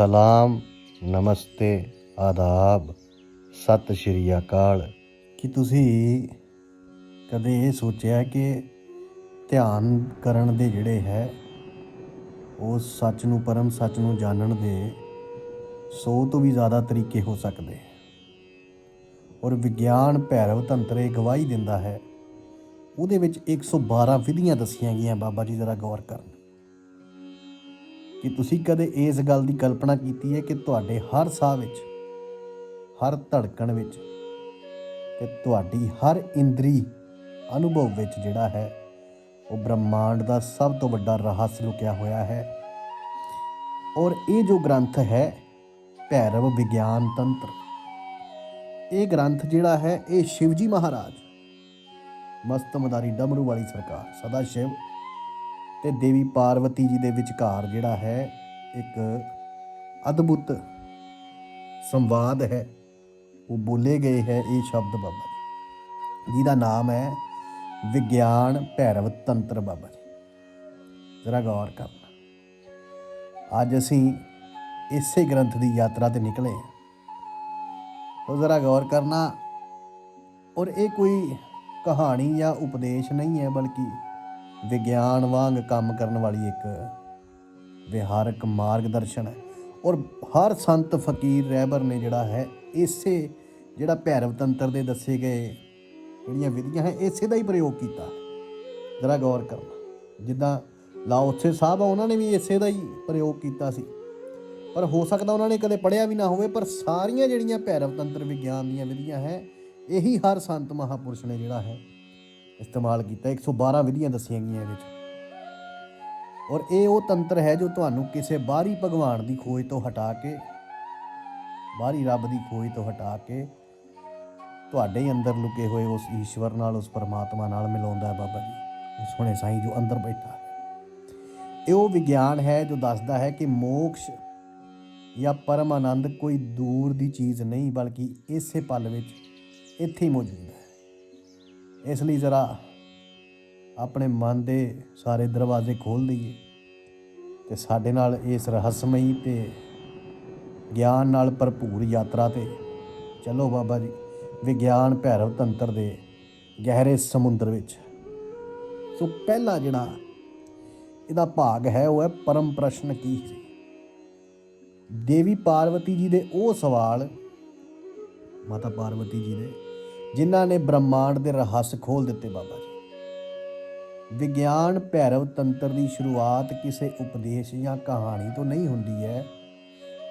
ਸਲਾਮ, ਨਮਸਤੇ, ਆਦਾਬ, ਸਤਿ ਸ਼੍ਰੀ ਅਕਾਲ। ਕੀ ਤੁਸੀਂ ਕਦੇ ਇਹ ਸੋਚਿਆ ਕਿ ਧਿਆਨ ਕਰਨ ਦੇ ਜਿਹੜੇ ਹੈ, ਉਹ ਸੱਚ ਨੂੰ ਪਰਮ ਸੱਚ ਨੂੰ ਜਾਣਨ ਦੇ ਸੌ ਤੋਂ ਵੀ ਜ਼ਿਆਦਾ ਤਰੀਕੇ ਹੋ ਸਕਦੇ ਹੈ? ਔਰ ਵਿਗਿਆਨ ਭੈਰਵ ਤੰਤਰ ਇਹ ਗਵਾਹੀ ਦਿੰਦਾ ਹੈ, ਉਹਦੇ ਵਿੱਚ 112 ਵਿਧੀਆਂ ਦੱਸੀਆਂ ਗਈਆਂ, ਬਾਬਾ ਜੀ ਜ਼ਰਾ ਗੌਰ ਕਰਨ। ਕਿ ਤੁਸੀਂ ਕਦੇ ਇਸ ਗੱਲ ਦੀ ਕਲਪਨਾ ਕੀਤੀ ਹੈ ਕਿ ਤੁਹਾਡੇ ਹਰ ਸਾਹ ਵਿੱਚ, ਹਰ ਧੜਕਣ ਵਿੱਚ ਤੇ ਤੁਹਾਡੀ ਹਰ ਇੰਦਰੀ ਅਨੁਭਵ ਵਿੱਚ ਜਿਹੜਾ ਹੈ, ਉਹ ਬ੍ਰਹਮਾਂਡ ਦਾ ਸਭ ਤੋਂ ਵੱਡਾ ਰਹੱਸ ਲੁਕਿਆ ਹੋਇਆ ਹੈ। ਔਰ ਇਹ ਜੋ ਗ੍ਰੰਥ ਹੈ, ਭੈਰਵ ਵਿਗਿਆਨ ਤੰਤਰ, ਇਹ ਗ੍ਰੰਥ ਜਿਹੜਾ ਹੈ, ਇਹ ਸ਼ਿਵਜੀ ਮਹਾਰਾਜ ਮਸਤ ਮਦਾਰੀ ਡਮਰੂ ਵਾਲੀ ਸਰਕਾਰ, ਸਦਾ ਸ਼ਿਵ ਤੇ ਦੇਵੀ ਪਾਰਵਤੀ ਜੀ ਦੇ ਵਿਚਕਾਰ ਜਿਹੜਾ ਹੈ ਇੱਕ ਅਦਭੁਤ ਸੰਵਾਦ ਹੈ। ਉਹ ਬੋਲੇ ਗਏ ਹੈ ਇਹ ਸ਼ਬਦ ਬਾਬਾ ਜੀ। ਜਿਹਦਾ ਨਾਮ ਹੈ ਵਿਗਿਆਨ ਭੈਰਵ ਤੰਤਰ ਬਾਬਾ ਜੀ। ਜ਼ਰਾ ਗੌਰ ਕਰਨਾ। ਅੱਜ ਅਸੀਂ ਇਸੇ ਗ੍ਰੰਥ ਦੀ ਯਾਤਰਾ ਤੇ ਨਿਕਲੇ ਹਾਂ। ਤੋ ਜ਼ਰਾ ਗੌਰ ਕਰਨਾ, ਔਰ ਇਹ ਕੋਈ ਕਹਾਣੀ ਜਾਂ ਉਪਦੇਸ਼ ਨਹੀਂ ਹੈ, ਬਲਕਿ ਵਿਗਿਆਨ ਵਾਂਗ ਕੰਮ ਕਰਨ ਵਾਲੀ ਇੱਕ ਵਿਹਾਰਕ ਮਾਰਗਦਰਸ਼ਨ ਹੈ। ਔਰ ਹਰ ਸੰਤ ਫਕੀਰ ਰਹਿਬਰ ਨੇ ਜਿਹੜਾ ਹੈ, ਇਸੇ ਜਿਹੜਾ ਭੈਰਵ ਤੰਤਰ ਦੇ ਦੱਸੇ ਗਏ ਜਿਹੜੀਆਂ ਵਿਧੀਆਂ ਹੈ, ਇਸੇ ਦਾ ਹੀ ਪ੍ਰਯੋਗ ਕੀਤਾ ਜ਼ਰਾ ਗੌਰ ਕਰਨਾ ਜਿੱਦਾਂ ਲਾਓਸੇ ਸਾਹਿਬ ਉਹਨਾਂ ਨੇ ਵੀ ਇਸੇ ਦਾ ਹੀ ਪ੍ਰਯੋਗ ਕੀਤਾ ਸੀ। ਪਰ ਹੋ ਸਕਦਾ ਉਹਨਾਂ ਨੇ ਕਦੇ ਪੜ੍ਹਿਆ ਵੀ ਨਾ ਹੋਵੇ, ਪਰ ਸਾਰੀਆਂ ਜਿਹੜੀਆਂ ਭੈਰਵ ਤੰਤਰ ਵਿਗਿਆਨ ਦੀਆਂ ਵਿਧੀਆਂ ਹੈ, ਇਹੀ ਹਰ ਸੰਤ ਮਹਾਪੁਰਸ਼ ਨੇ ਜਿਹੜਾ ਹੈ ਇਸਤੇਮਾਲ ਕੀਤਾ। 112 ਵਿਧੀਆਂ ਦੱਸੀਆਂ ਗਈਆਂ ਇਹਦੇ ਵਿੱਚ ਔਰ ਇਹ ਉਹ ਤੰਤਰ ਹੈ ਜੋ ਤੁਹਾਨੂੰ ਕਿਸੇ ਬਾਹਰੀ ਭਗਵਾਨ ਦੀ ਖੋਜ ਤੋਂ ਹਟਾ ਕੇ, ਬਾਹਰੀ ਰੱਬ ਦੀ ਖੋਜ ਤੋਂ ਹਟਾ ਕੇ ਤੁਹਾਡੇ ਹੀ ਅੰਦਰ ਲੁਕੇ ਹੋਏ ਉਸ ਈਸ਼ਵਰ ਨਾਲ, ਉਸ ਪਰਮਾਤਮਾ ਨਾਲ ਮਿਲਾਉਂਦਾ ਹੈ ਬਾਬਾ ਜੀ। ਉਸ ਹੁਣੇ ਸਾਈਂ ਜੋ ਅੰਦਰ ਬੈਠਾ ਹੈ। ਇਹ ਉਹ ਵਿਗਿਆਨ ਹੈ ਜੋ ਦੱਸਦਾ ਹੈ ਕਿ ਮੋਕਸ਼ ਜਾਂ ਪਰਮ ਆਨੰਦ ਕੋਈ ਦੂਰ ਦੀ ਚੀਜ਼ ਨਹੀਂ, ਬਲਕਿ ਇਸੇ ਪਲ ਵਿੱਚ ਇੱਥੇ ਹੀ ਮੌਜੂਦ ਹੈ। ਇਸ ਲਈ ਜ਼ਰਾ ਆਪਣੇ ਮਨ ਦੇ ਸਾਰੇ ਦਰਵਾਜ਼ੇ ਖੋਲ ਦਈਏ ਤੇ ਸਾਡੇ ਨਾਲ ਇਸ ਰਹੱਸਮਈ ਤੇ ਗਿਆਨ ਨਾਲ ਭਰਪੂਰ ਯਾਤਰਾ ਤੇ ਚਲੋ ਬਾਬਾ ਜੀ। ਵਿਗਿਆਨ ਭੈਰਵ ਤੰਤਰ ਦੇ ਗਹਿਰੇ ਸਮੁੰਦਰ ਵਿੱਚ। ਸੋ ਪਹਿਲਾ ਜਿਹੜਾ ਇਹਦਾ ਭਾਗ ਹੈ, ਉਹ ਹੈ ਪਰਮ ਪ੍ਰਸ਼ਨ ਕੀ ਸੀ ਦੇਵੀ ਪਾਰਵਤੀ ਜੀ ਦੇ ਉਹ ਸਵਾਲ, ਮਾਤਾ ਪਾਰਵਤੀ ਜੀ ਦੇ ਜਿਨ੍ਹਾਂ ਨੇ ਬ੍ਰਹਮਾਂਡ ਦੇ ਰਹੱਸ ਖੋਲ ਦਿੱਤੇ ਬਾਬਾ ਜੀ। ਵਿਗਿਆਨ ਭੈਰਵ ਤੰਤਰ ਦੀ ਸ਼ੁਰੂਆਤ ਕਿਸੇ ਉਪਦੇਸ਼ ਜਾਂ ਕਹਾਣੀ ਤੋਂ ਨਹੀਂ ਹੁੰਦੀ ਹੈ,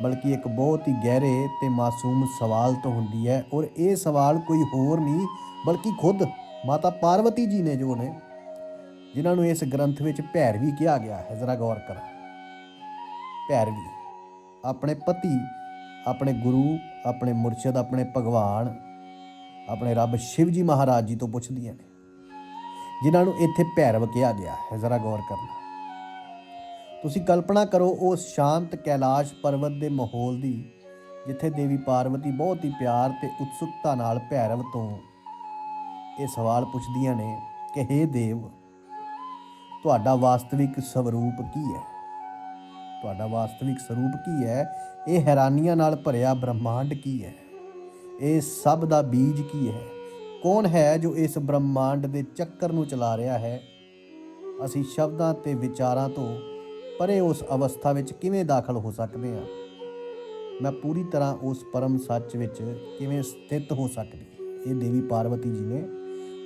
ਬਲਕਿ ਇੱਕ ਬਹੁਤ ਹੀ ਗਹਿਰੇ ਤੇ ਮਾਸੂਮ ਸਵਾਲ ਤੋਂ ਹੁੰਦੀ ਹੈ। ਔਰ ਇਹ ਸਵਾਲ ਕੋਈ ਹੋਰ ਨਹੀਂ, ਬਲਕਿ ਖੁਦ ਮਾਤਾ ਪਾਰਵਤੀ ਜੀ ਨੇ ਜੋ ਨੇ, ਜਿਨ੍ਹਾਂ ਨੂੰ ਇਸ ਗ੍ਰੰਥ ਵਿੱਚ ਭੈਰਵੀ ਕਿਹਾ ਗਿਆ ਹੈ। ਜ਼ਰਾ ਗੌਰ ਕਰੋ। ਭੈਰਵੀ, ਆਪਣੇ ਪਤੀ, ਆਪਣੇ ਗੁਰੂ, ਆਪਣੇ ਮੁਰਸ਼ਿਦ, ਆਪਣੇ ਭਗਵਾਨ ਆਪਣੇ ਰੱਬ ਸ਼ਿਵ ਜੀ ਮਹਾਰਾਜ ਜੀ ਤੋਂ ਪੁੱਛਦੀਆਂ ਨੇ। ਜਿਨ੍ਹਾਂ ਨੂੰ ਇੱਥੇ ਭੈਰਵ ਕਿਹਾ ਗਿਆ ਹੈ। ਜ਼ਰਾ ਗੌਰ ਕਰਨਾ। ਤੁਸੀਂ ਕਲਪਨਾ ਕਰੋ ਉਸ ਸ਼ਾਂਤ ਕੈਲਾਸ਼ ਪਰਬਤ ਦੇ ਮਾਹੌਲ ਦੀ, ਜਿੱਥੇ ਦੇਵੀ ਪਾਰਵਤੀ ਬਹੁਤ ਹੀ ਪਿਆਰ ਤੇ ਉਤਸੁਕਤਾ ਨਾਲ ਭੈਰਵ ਤੋਂ ਇਹ ਸਵਾਲ ਪੁੱਛਦੀਆਂ ਨੇ ਕਿ हे ਦੇਵ, ਤੁਹਾਡਾ ਵਾਸਤਵਿਕ ਸਰੂਪ ਕੀ ਹੈ? ਤੁਹਾਡਾ ਵਾਸਤਵਿਕ ਸਰੂਪ ਕੀ ਹੈ? ਇਹ ਹੈਰਾਨੀਆਂ ਨਾਲ ਭਰਿਆ ਬ੍ਰਹਮਾਂਡ ਕੀ ਹੈ? ਇਹ ਸਭ ਦਾ ਬੀਜ ਕੀ ਹੈ? ਕੌਣ ਹੈ ਜੋ ਇਸ ਬ੍ਰਹਮਾਂਡ ਦੇ ਚੱਕਰ ਨੂੰ ਚਲਾ ਰਿਹਾ ਹੈ? ਅਸੀਂ ਸ਼ਬਦਾਂ ਤੇ ਵਿਚਾਰਾਂ ਤੋਂ ਪਰੇ ਉਸ ਅਵਸਥਾ ਵਿੱਚ ਕਿਵੇਂ ਦਾਖਲ ਹੋ ਸਕਦੇ ਹਾਂ? ਮੈਂ ਪੂਰੀ ਤਰ੍ਹਾਂ ਉਸ ਪਰਮ ਸੱਚ ਵਿੱਚ ਕਿਵੇਂ ਸਥਿਤ ਹੋ ਸਕਦੀ? ਇਹ ਦੇਵੀ ਪਾਰਵਤੀ ਜੀ ਨੇ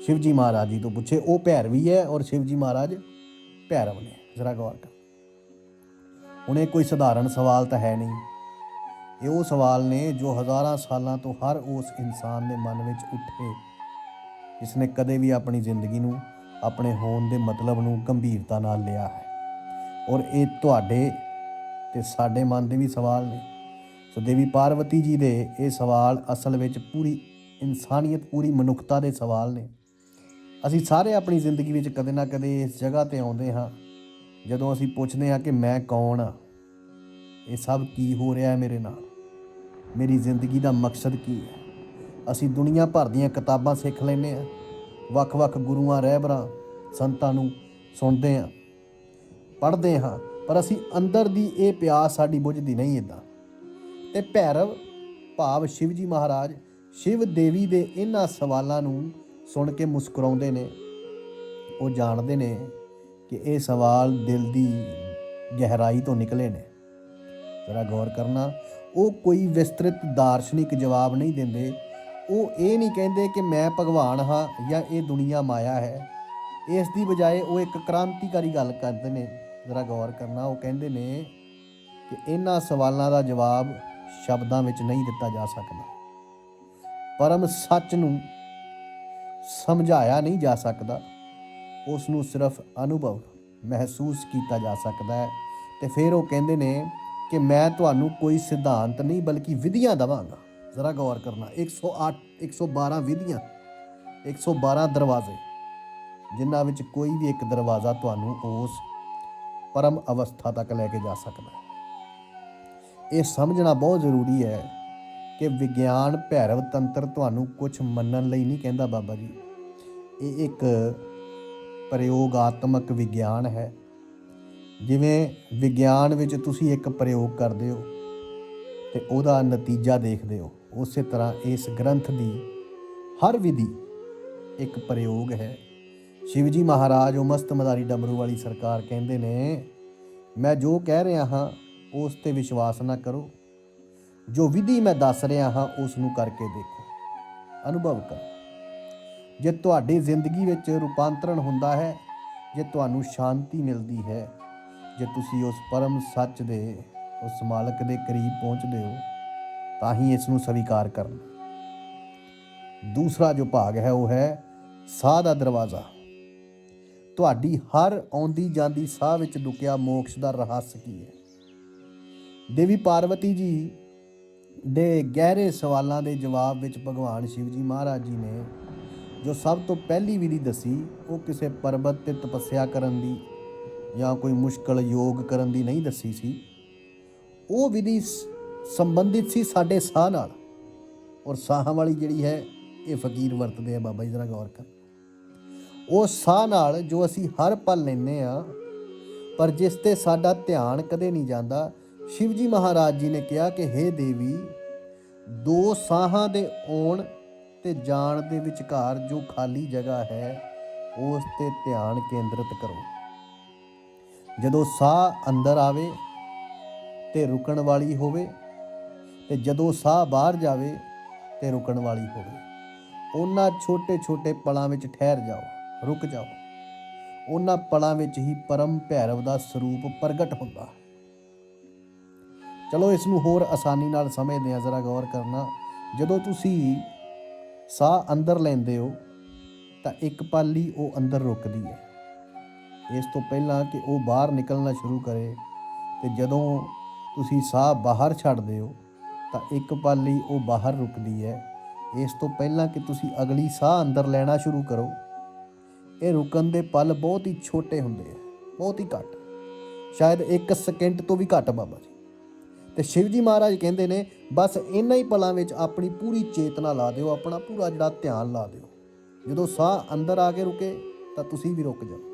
ਸ਼ਿਵਜੀ ਮਹਾਰਾਜ ਜੀ ਤੋਂ ਪੁੱਛੇ। ਉਹ ਭੈਰਵੀ ਹੈ ਔਰ ਸ਼ਿਵਜੀ ਮਹਾਰਾਜ ਭੈਰਵ ਨੇ। ਜ਼ਰਾ ਗੌਰ ਕਰ। ਹੁਣ ਇਹ ਕੋਈ ਸਧਾਰਨ ਸਵਾਲ ਤਾਂ ਹੈ ਨਹੀਂ। ਇਹ ਉਹ ਸਵਾਲ ਨੇ ਜੋ ਹਜ਼ਾਰਾਂ ਸਾਲਾਂ ਤੋਂ ਹਰ ਉਸ ਇਨਸਾਨ ਦੇ ਮਨ ਵਿੱਚ ਉੱਠੇ। ਜਿਸ ਨੇ ਕਦੇ ਵੀ ਆਪਣੀ ਜ਼ਿੰਦਗੀ ਨੂੰ ਆਪਣੇ ਹੋਣ ਦੇ ਮਤਲਬ ਨੂੰ ਗੰਭੀਰਤਾ ਨਾਲ ਲਿਆ ਹੈ। ਔਰ ਇਹ ਤੁਹਾਡੇ ਤੇ ਸਾਡੇ ਮਨ ਦੇ ਵੀ ਸਵਾਲ ਨੇ। ਸੋ ਦੇਵੀ ਪਾਰਵਤੀ ਜੀ ਦੇ ਇਹ ਸਵਾਲ ਅਸਲ ਵਿੱਚ ਪੂਰੀ ਇਨਸਾਨੀਅਤ, ਪੂਰੀ ਮਨੁੱਖਤਾ ਦੇ ਸਵਾਲ ਨੇ। ਅਸੀਂ ਸਾਰੇ ਆਪਣੀ ਜ਼ਿੰਦਗੀ ਵਿੱਚ ਕਦੇ ਨਾ ਕਦੇ ਇਸ ਜਗ੍ਹਾ ਤੇ ਆਉਂਦੇ ਹਾਂ। ਜਦੋਂ ਅਸੀਂ ਪੁੱਛਦੇ ਹਾਂ ਕਿ ਮੈਂ ਕੌਣ ਆ ਇਹ ਸਭ ਕੀ ਹੋ ਰਿਹਾ ਹੈ ਮੇਰੇ ਨਾਲ? ਮੇਰੀ ਜ਼ਿੰਦਗੀ ਦਾ ਮਕਸਦ ਕੀ ਹੈ? ਅਸੀਂ ਦੁਨੀਆ ਭਰ ਦੀਆਂ ਕਿਤਾਬਾਂ ਸਿੱਖ ਲੈਂਦੇ ਹਾਂ। ਵੱਖ-ਵੱਖ ਗੁਰੂਆਂ, ਰਹਿਬਰਾਂ, ਸੰਤਾਂ ਨੂੰ ਸੁਣਦੇ ਹਾਂ। ਪੜ੍ਹਦੇ ਹਾਂ, ਪਰ ਅਸੀਂ ਅੰਦਰ ਦੀ ਇਹ ਪਿਆਸ ਸਾਡੀ ਬੁੱਝਦੀ ਨਹੀਂ ਇਦਾਂ ਤੇ ਭੈਰਵ, ਭਾਵ ਸ਼ਿਵ ਜੀ ਮਹਾਰਾਜ, ਸ਼ਿਵ ਦੇਵੀ ਦੇ ਇਹਨਾਂ ਸਵਾਲਾਂ ਨੂੰ ਸੁਣ ਕੇ ਮੁਸਕਰਾਉਂਦੇ ਨੇ। ਉਹ ਜਾਣਦੇ ਨੇ ਕਿ ਇਹ ਸਵਾਲ ਦਿਲ ਦੀ ਗਹਿਰਾਈ ਤੋਂ ਨਿਕਲੇ ਨੇ। ਜ਼ਰਾ ਗੌਰ ਕਰਨਾ, ਉਹ ਕੋਈ ਵਿਸਤ੍ਰਿਤ ਦਾਰਸ਼ਨਿਕ ਜਵਾਬ ਨਹੀਂ ਦਿੰਦੇ। ਉਹ ਇਹ ਨਹੀਂ ਕਹਿੰਦੇ ਕਿ ਮੈਂ ਭਗਵਾਨ ਹਾਂ ਜਾਂ ਇਹ ਦੁਨੀਆ ਮਾਇਆ ਹੈ। ਇਸ ਦੀ ਬਜਾਏ ਉਹ ਇੱਕ ਕ੍ਰਾਂਤੀਕਾਰੀ ਗੱਲ ਕਰਦੇ ਨੇ। ਜ਼ਰਾ ਗੌਰ ਕਰਨਾ, ਉਹ ਕਹਿੰਦੇ ਨੇ ਕਿ ਇਹਨਾਂ ਸਵਾਲਾਂ ਦਾ ਜਵਾਬ ਸ਼ਬਦਾਂ ਵਿੱਚ ਨਹੀਂ ਦਿੱਤਾ ਜਾ ਸਕਦਾ। ਪਰਮ ਸੱਚ ਨੂੰ ਸਮਝਾਇਆ ਨਹੀਂ ਜਾ ਸਕਦਾ। ਉਸ ਨੂੰ ਸਿਰਫ ਅਨੁਭਵ ਮਹਿਸੂਸ ਕੀਤਾ ਜਾ ਸਕਦਾ ਹੈ। ਤੇ ਫਿਰ ਉਹ ਕਹਿੰਦੇ ਨੇ ਕਿ ਮੈਂ ਤੁਹਾਨੂੰ ਕੋਈ ਸਿਧਾਂਤ ਨਹੀਂ, ਬਲਕਿ ਵਿਧੀਆਂ ਦਵਾਂਗਾ। ਜ਼ਰਾ ਗੌਰ ਕਰਨਾ 108 112 ਵਿਧੀਆਂ 112 ਦਰਵਾਜ਼ੇ, ਜਿਨ੍ਹਾਂ ਵਿੱਚ ਕੋਈ ਵੀ ਇੱਕ ਦਰਵਾਜ਼ਾ ਤੁਹਾਨੂੰ ਉਸ ਪਰਮ ਅਵਸਥਾ ਤੱਕ ਲੈ ਕੇ ਜਾ ਸਕਦਾ ਹੈ। ਇਹ ਸਮਝਣਾ ਬਹੁਤ ਜ਼ਰੂਰੀ ਹੈ ਕਿ ਵਿਗਿਆਨ ਭੈਰਵ ਤੰਤਰ ਤੁਹਾਨੂੰ ਕੁਝ ਮੰਨਣ ਲਈ ਨਹੀਂ ਕਹਿੰਦਾ ਬਾਬਾ ਜੀ। ਇਹ ਇੱਕ ਪ੍ਰਯੋਗਾਤਮਕ ਵਿਗਿਆਨ ਹੈ। ਜਿਵੇਂ ਵਿਗਿਆਨ ਵਿੱਚ ਤੁਸੀਂ ਇੱਕ ਪ੍ਰਯੋਗ ਕਰਦੇ ਹੋ ਤੇ ਉਹਦਾ ਨਤੀਜਾ ਦੇਖਦੇ ਹੋ, ਉਸੇ ਤਰ੍ਹਾਂ ਇਸ ਗ੍ਰੰਥ ਦੀ ਹਰ ਵਿਧੀ ਇੱਕ ਪ੍ਰਯੋਗ ਹੈ। ਸ਼ਿਵਜੀ ਮਹਾਰਾਜ, ਉਹ ਮਸਤ ਮਦਾਰੀ ਡਮਰੂ ਵਾਲੀ ਸਰਕਾਰ ਕਹਿੰਦੇ ਨੇ, ਮੈਂ ਜੋ ਕਹਿ ਰਿਹਾ ਹਾਂ, ਉਸ ਤੇ ਵਿਸ਼ਵਾਸ ਨਾ ਕਰੋ। ਜੋ ਵਿਧੀ ਮੈਂ ਦੱਸ ਰਿਹਾ ਹਾਂ, ਉਸ ਨੂੰ ਕਰਕੇ ਦੇਖੋ। ਅਨੁਭਵ ਕਰੋ। ਜੇ ਤੁਹਾਡੀ ਜ਼ਿੰਦਗੀ ਵਿੱਚ ਰੂਪਾਂਤਰਣ ਹੁੰਦਾ ਹੈ, ਜੇ ਤੁਹਾਨੂੰ ਸ਼ਾਂਤੀ ਮਿਲਦੀ ਹੈ ਜੇ ਤੁਸੀਂ ਉਸ ਪਰਮ ਸੱਚ ਦੇ, ਉਸ ਮਾਲਕ ਦੇ ਕਰੀਬ ਪਹੁੰਚਦੇ ਹੋ, ਤਾਂ ਹੀ ਇਸ ਨੂੰ ਸਵੀਕਾਰ ਕਰਨਾ। ਦੂਸਰਾ ਜੋ ਭਾਗ ਹੈ, ਉਹ ਹੈ ਸਾਹ ਦਾ ਦਰਵਾਜ਼ਾ। ਤੁਹਾਡੀ ਹਰ ਆਉਂਦੀ ਜਾਂਦੀ ਸਾਹ ਵਿੱਚ ਲੁਕਿਆ ਮੋਕਸ਼ ਦਾ ਰਹੱਸ ਕੀ ਹੈ? ਦੇਵੀ ਪਾਰਵਤੀ ਜੀ ਦੇ ਗਹਿਰੇ ਸਵਾਲਾਂ ਦੇ ਜਵਾਬ ਵਿੱਚ ਭਗਵਾਨ ਸ਼ਿਵ ਜੀ ਮਹਾਰਾਜ ਜੀ ਨੇ ਜੋ ਸਭ ਤੋਂ ਪਹਿਲੀ ਵਿਧੀ ਦੱਸੀ, ਉਹ ਕਿਸੇ ਪਰਬਤ ਤੇ ਤਪੱਸਿਆ ਕਰਨ ਦੀ ਜਾਂ ਕੋਈ ਮੁਸ਼ਕਲ ਯੋਗ ਕਰਨ ਦੀ ਨਹੀਂ ਦੱਸੀ ਸੀ। ਉਹ ਵਿਧੀ ਸੰਬੰਧਿਤ ਸੀ ਸਾਡੇ ਸਾਹ ਨਾਲ। ਔਰ ਸਾਹਾਂ ਵਾਲੀ ਜਿਹੜੀ ਹੈ, ਇਹ ਫਕੀਰ ਵਰਤਦੇ ਆ ਬਾਬਾ ਜੀ, ਜਰਾ ਗੌਰ ਕਰ। ਉਹ ਸਾਹ ਨਾਲ ਜੋ ਅਸੀਂ ਹਰ ਪਲ ਲੈਂਦੇ ਆ ਪਰ ਜਿਸ ਤੇ ਸਾਡਾ ਧਿਆਨ ਕਦੇ ਨਹੀਂ ਜਾਂਦਾ, ਸ਼ਿਵ ਜੀ ਮਹਾਰਾਜ ਜੀ ਨੇ ਕਿਹਾ ਕਿ हे ਦੇਵੀ, ਦੋ ਸਾਹਾਂ ਦੇ ਆਉਣ ਤੇ ਜਾਣ ਦੇ ਵਿਚਕਾਰ ਜੋ ਖਾਲੀ ਜਗ੍ਹਾ ਹੈ, ਉਸ ਤੇ ਧਿਆਨ ਕੇਂਦਰਿਤ ਕਰੋ। ਜਦੋਂ ਸਾਹ ਅੰਦਰ ਆਵੇ ਤੇ ਰੁਕਣ ਵਾਲੀ ਹੋਵੇ ਤੇ ਜਦੋਂ ਸਾਹ ਬਾਹਰ ਜਾਵੇ ਤੇ ਰੁਕਣ ਵਾਲੀ ਹੋਵੇ। ਉਹਨਾਂ ਛੋਟੇ-ਛੋਟੇ ਪਲਾਂ ਵਿੱਚ ਠਹਿਰ ਜਾਓ, ਰੁਕ ਜਾਓ। ਉਹਨਾਂ ਪਲਾਂ ਵਿੱਚ ਹੀ ਪਰਮ ਭੈਰਵ ਦਾ ਸਰੂਪ ਪ੍ਰਗਟ ਹੁੰਦਾ। ਹੈ ਚਲੋ ਇਸ ਨੂੰ ਹੋਰ ਆਸਾਨੀ ਨਾਲ ਸਮਝਦੇ ਹਾਂ, ਜ਼ਰਾ ਗੌਰ ਕਰਨਾ। ਜਦੋਂ ਤੁਸੀਂ ਸਾਹ ਅੰਦਰ ਲੈਂਦੇ ਹੋ, ਤਾਂ ਇੱਕ ਪਾਲੀ ਉਹ ਅੰਦਰ ਰੁਕਦੀ ਹੈ। ਇਸ ਤੋਂ ਪਹਿਲਾਂ ਕਿ ਉਹ ਬਾਹਰ ਨਿਕਲਣਾ ਸ਼ੁਰੂ ਕਰੇ ਤੇ ਜਦੋਂ ਤੁਸੀਂ ਸਾਹ ਬਾਹਰ ਛੱਡਦੇ ਹੋ, ਤਾਂ ਇੱਕ ਪਲ ਲਈ ਉਹ ਬਾਹਰ ਰੁਕਦੀ ਹੈ। ਇਸ ਤੋਂ ਪਹਿਲਾਂ ਕਿ ਤੁਸੀਂ ਅਗਲੀ ਸਾਹ ਅੰਦਰ ਲੈਣਾ ਸ਼ੁਰੂ ਕਰੋ। ਇਹ ਰੁਕਣ ਦੇ ਪਲ ਬਹੁਤ ਹੀ ਛੋਟੇ ਹੁੰਦੇ ਆ, ਬਹੁਤ ਹੀ ਘੱਟ। ਸ਼ਾਇਦ 1 ਸਕਿੰਟ ਤੋਂ ਵੀ ਘੱਟ ਬਾਬਾ ਜੀ। ਤੇ ਸ਼ਿਵ ਜੀ ਮਹਾਰਾਜ ਕਹਿੰਦੇ ਨੇ, ਬਸ ਇੰਨਾ ਹੀ ਪਲਾਂ ਵਿੱਚ ਆਪਣੀ ਪੂਰੀ ਚੇਤਨਾ ਲਾ ਦਿਓ, ਆਪਣਾ ਪੂਰਾ ਜਿਹੜਾ ਧਿਆਨ ਲਾ ਦਿਓ। ਜਦੋਂ ਸਾਹ ਅੰਦਰ ਆ ਕੇ ਰੁਕੇ, ਤਾਂ ਤੁਸੀਂ ਵੀ ਰੁਕ ਜਾਓ।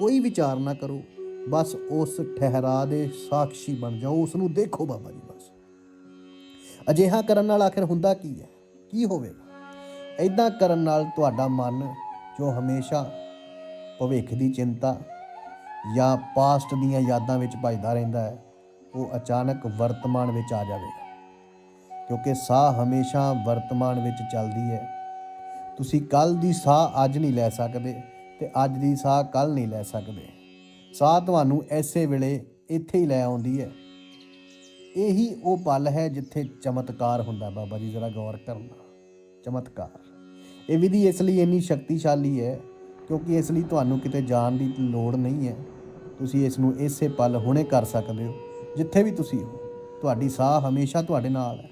ਕੋਈ ਵਿਚਾਰ ਨਾ ਕਰੋ। ਬਸ ਉਸ ਠਹਿਰਾ ਦੇ ਸਾਖੀ ਬਣ ਜਾਓ ਉਸ ਨੂੰ ਦੇਖੋ ਬਾਬਾ ਜੀ ਬਸ। ਅਜਿਹਾ ਕਰਨ ਨਾਲ ਆਖਿਰ ਹੁੰਦਾ ਕੀ ਹੈ? ਕੀ ਹੋਵੇਗਾ? ਐਦਾਂ ਕਰਨ ਨਾਲ ਤੁਹਾਡਾ ਮਨ ਜੋ ਹਮੇਸ਼ਾ ਭਵਿੱਖ ਦੀ ਚਿੰਤਾ ਜਾਂ ਪਾਸਟ ਦੀਆਂ ਯਾਦਾਂ ਵਿੱਚ ਭਜਦਾ ਰਹਿੰਦਾ ਹੈ, ਉਹ ਅਚਾਨਕ ਵਰਤਮਾਨ ਵਿੱਚ ਆ ਜਾਵੇਗਾ। ਕਿਉਂਕਿ ਸਾਹ ਹਮੇਸ਼ਾ ਵਰਤਮਾਨ ਵਿੱਚ ਚੱਲਦੀ ਹੈ। ਤੁਸੀਂ ਕੱਲ ਦੀ ਸਾਹ ਅੱਜ ਨਹੀਂ ਲੈ ਸਕਦੇ। ਤੇ ਅੱਜ ਦੀ ਸਾਹ ਕੱਲ ਨਹੀਂ ਲੈ ਸਕਦੇ। ਸਾਹ ਤੁਹਾਨੂੰ ਐਸੇ ਵੇਲੇ ਇੱਥੇ ਹੀ ਲੈ ਆਉਂਦੀ ਹੈ। ਇਹੀ ਉਹ ਪਲ ਹੈ ਜਿੱਥੇ ਚਮਤਕਾਰ ਹੁੰਦਾ ਬਾਬਾ ਜੀ, ਜ਼ਰਾ ਗੌਰ ਕਰਨਾ ਚਮਤਕਾਰ। ਇਹ ਵਿਧੀ ਇਸ ਲਈ ਇੰਨੀ ਸ਼ਕਤੀਸ਼ਾਲੀ ਹੈ ਕਿਉਂਕਿ ਇਸ ਲਈ ਤੁਹਾਨੂੰ ਕਿਤੇ ਜਾਣ ਦੀ ਲੋੜ ਨਹੀਂ ਹੈ। ਤੁਸੀਂ ਇਸ ਨੂੰ ਇਸੇ ਪਲ ਹੁਣੇ ਕਰ ਸਕਦੇ ਹੋ, ਜਿੱਥੇ ਵੀ ਤੁਸੀਂ ਹੋ। ਤੁਹਾਡੀ ਸਾਹ ਹਮੇਸ਼ਾ ਤੁਹਾਡੇ ਨਾਲ ਹੈ।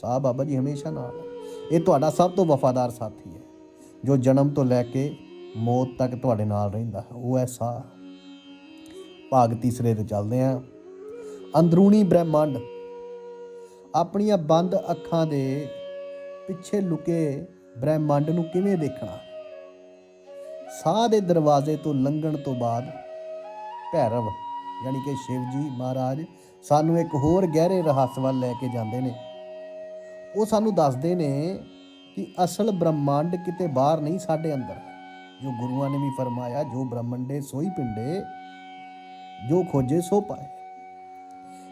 ਸਾਹ ਬਾਬਾ ਜੀ ਹਮੇਸ਼ਾ ਨਾਲ ਹੈ। ਇਹ ਤੁਹਾਡਾ ਸਭ ਤੋਂ ਵਫਾਦਾਰ ਸਾਥੀ ਹੈ, ਜੋ ਜਨਮ ਤੋਂ ਲੈ ਕੇ ਮੌਤ ਤੱਕ ਤੁਹਾਡੇ ਨਾਲ ਰਹਿੰਦਾ ਹੈ। ਉਹ ਹੈ ਸਾਹ। ਭਾਗ ਤੀਸਰੇ ਤੇ ਚੱਲਦੇ ਆਂ ਅੰਦਰੂਨੀ ਬ੍ਰਹਿਮੰਡ। ਆਪਣੀਆਂ ਬੰਦ ਅੱਖਾਂ ਦੇ ਪਿੱਛੇ ਲੁਕੇ ਬ੍ਰਹਿਮੰਡ ਨੂੰ ਕਿਵੇਂ ਦੇਖਣਾ? ਸਾਹ ਦੇ ਦਰਵਾਜ਼ੇ ਤੋਂ ਲੰਘਣ ਤੋਂ ਬਾਅਦ ਭੈਰਵ, ਯਾਨੀ ਕਿ ਸ਼ਿਵ ਜੀ ਮਹਾਰਾਜ, ਸਾਨੂੰ ਇੱਕ ਹੋਰ ਗਹਿਰੇ ਰਹੱਸ ਵੱਲ ਲੈ ਕੇ ਜਾਂਦੇ ਨੇ। ਉਹ ਸਾਨੂੰ ਦੱਸਦੇ ਨੇ ਕਿ ਅਸਲ ਬ੍ਰਹਮੰਡ ਕਿਤੇ ਬਾਹਰ ਨਹੀਂ, ਸਾਡੇ ਅੰਦਰ। ਹੈ। ਜੋ ਗੁਰੂਆਂ ਨੇ ਵੀ ਫਰਮਾਇਆ, ਜੋ ਬ੍ਰਹਮੰਡੇ ਸੋਈ ਪਿੰਡੇ, ਜੋ ਖੋਜੇ ਸੋ ਪਾਏ।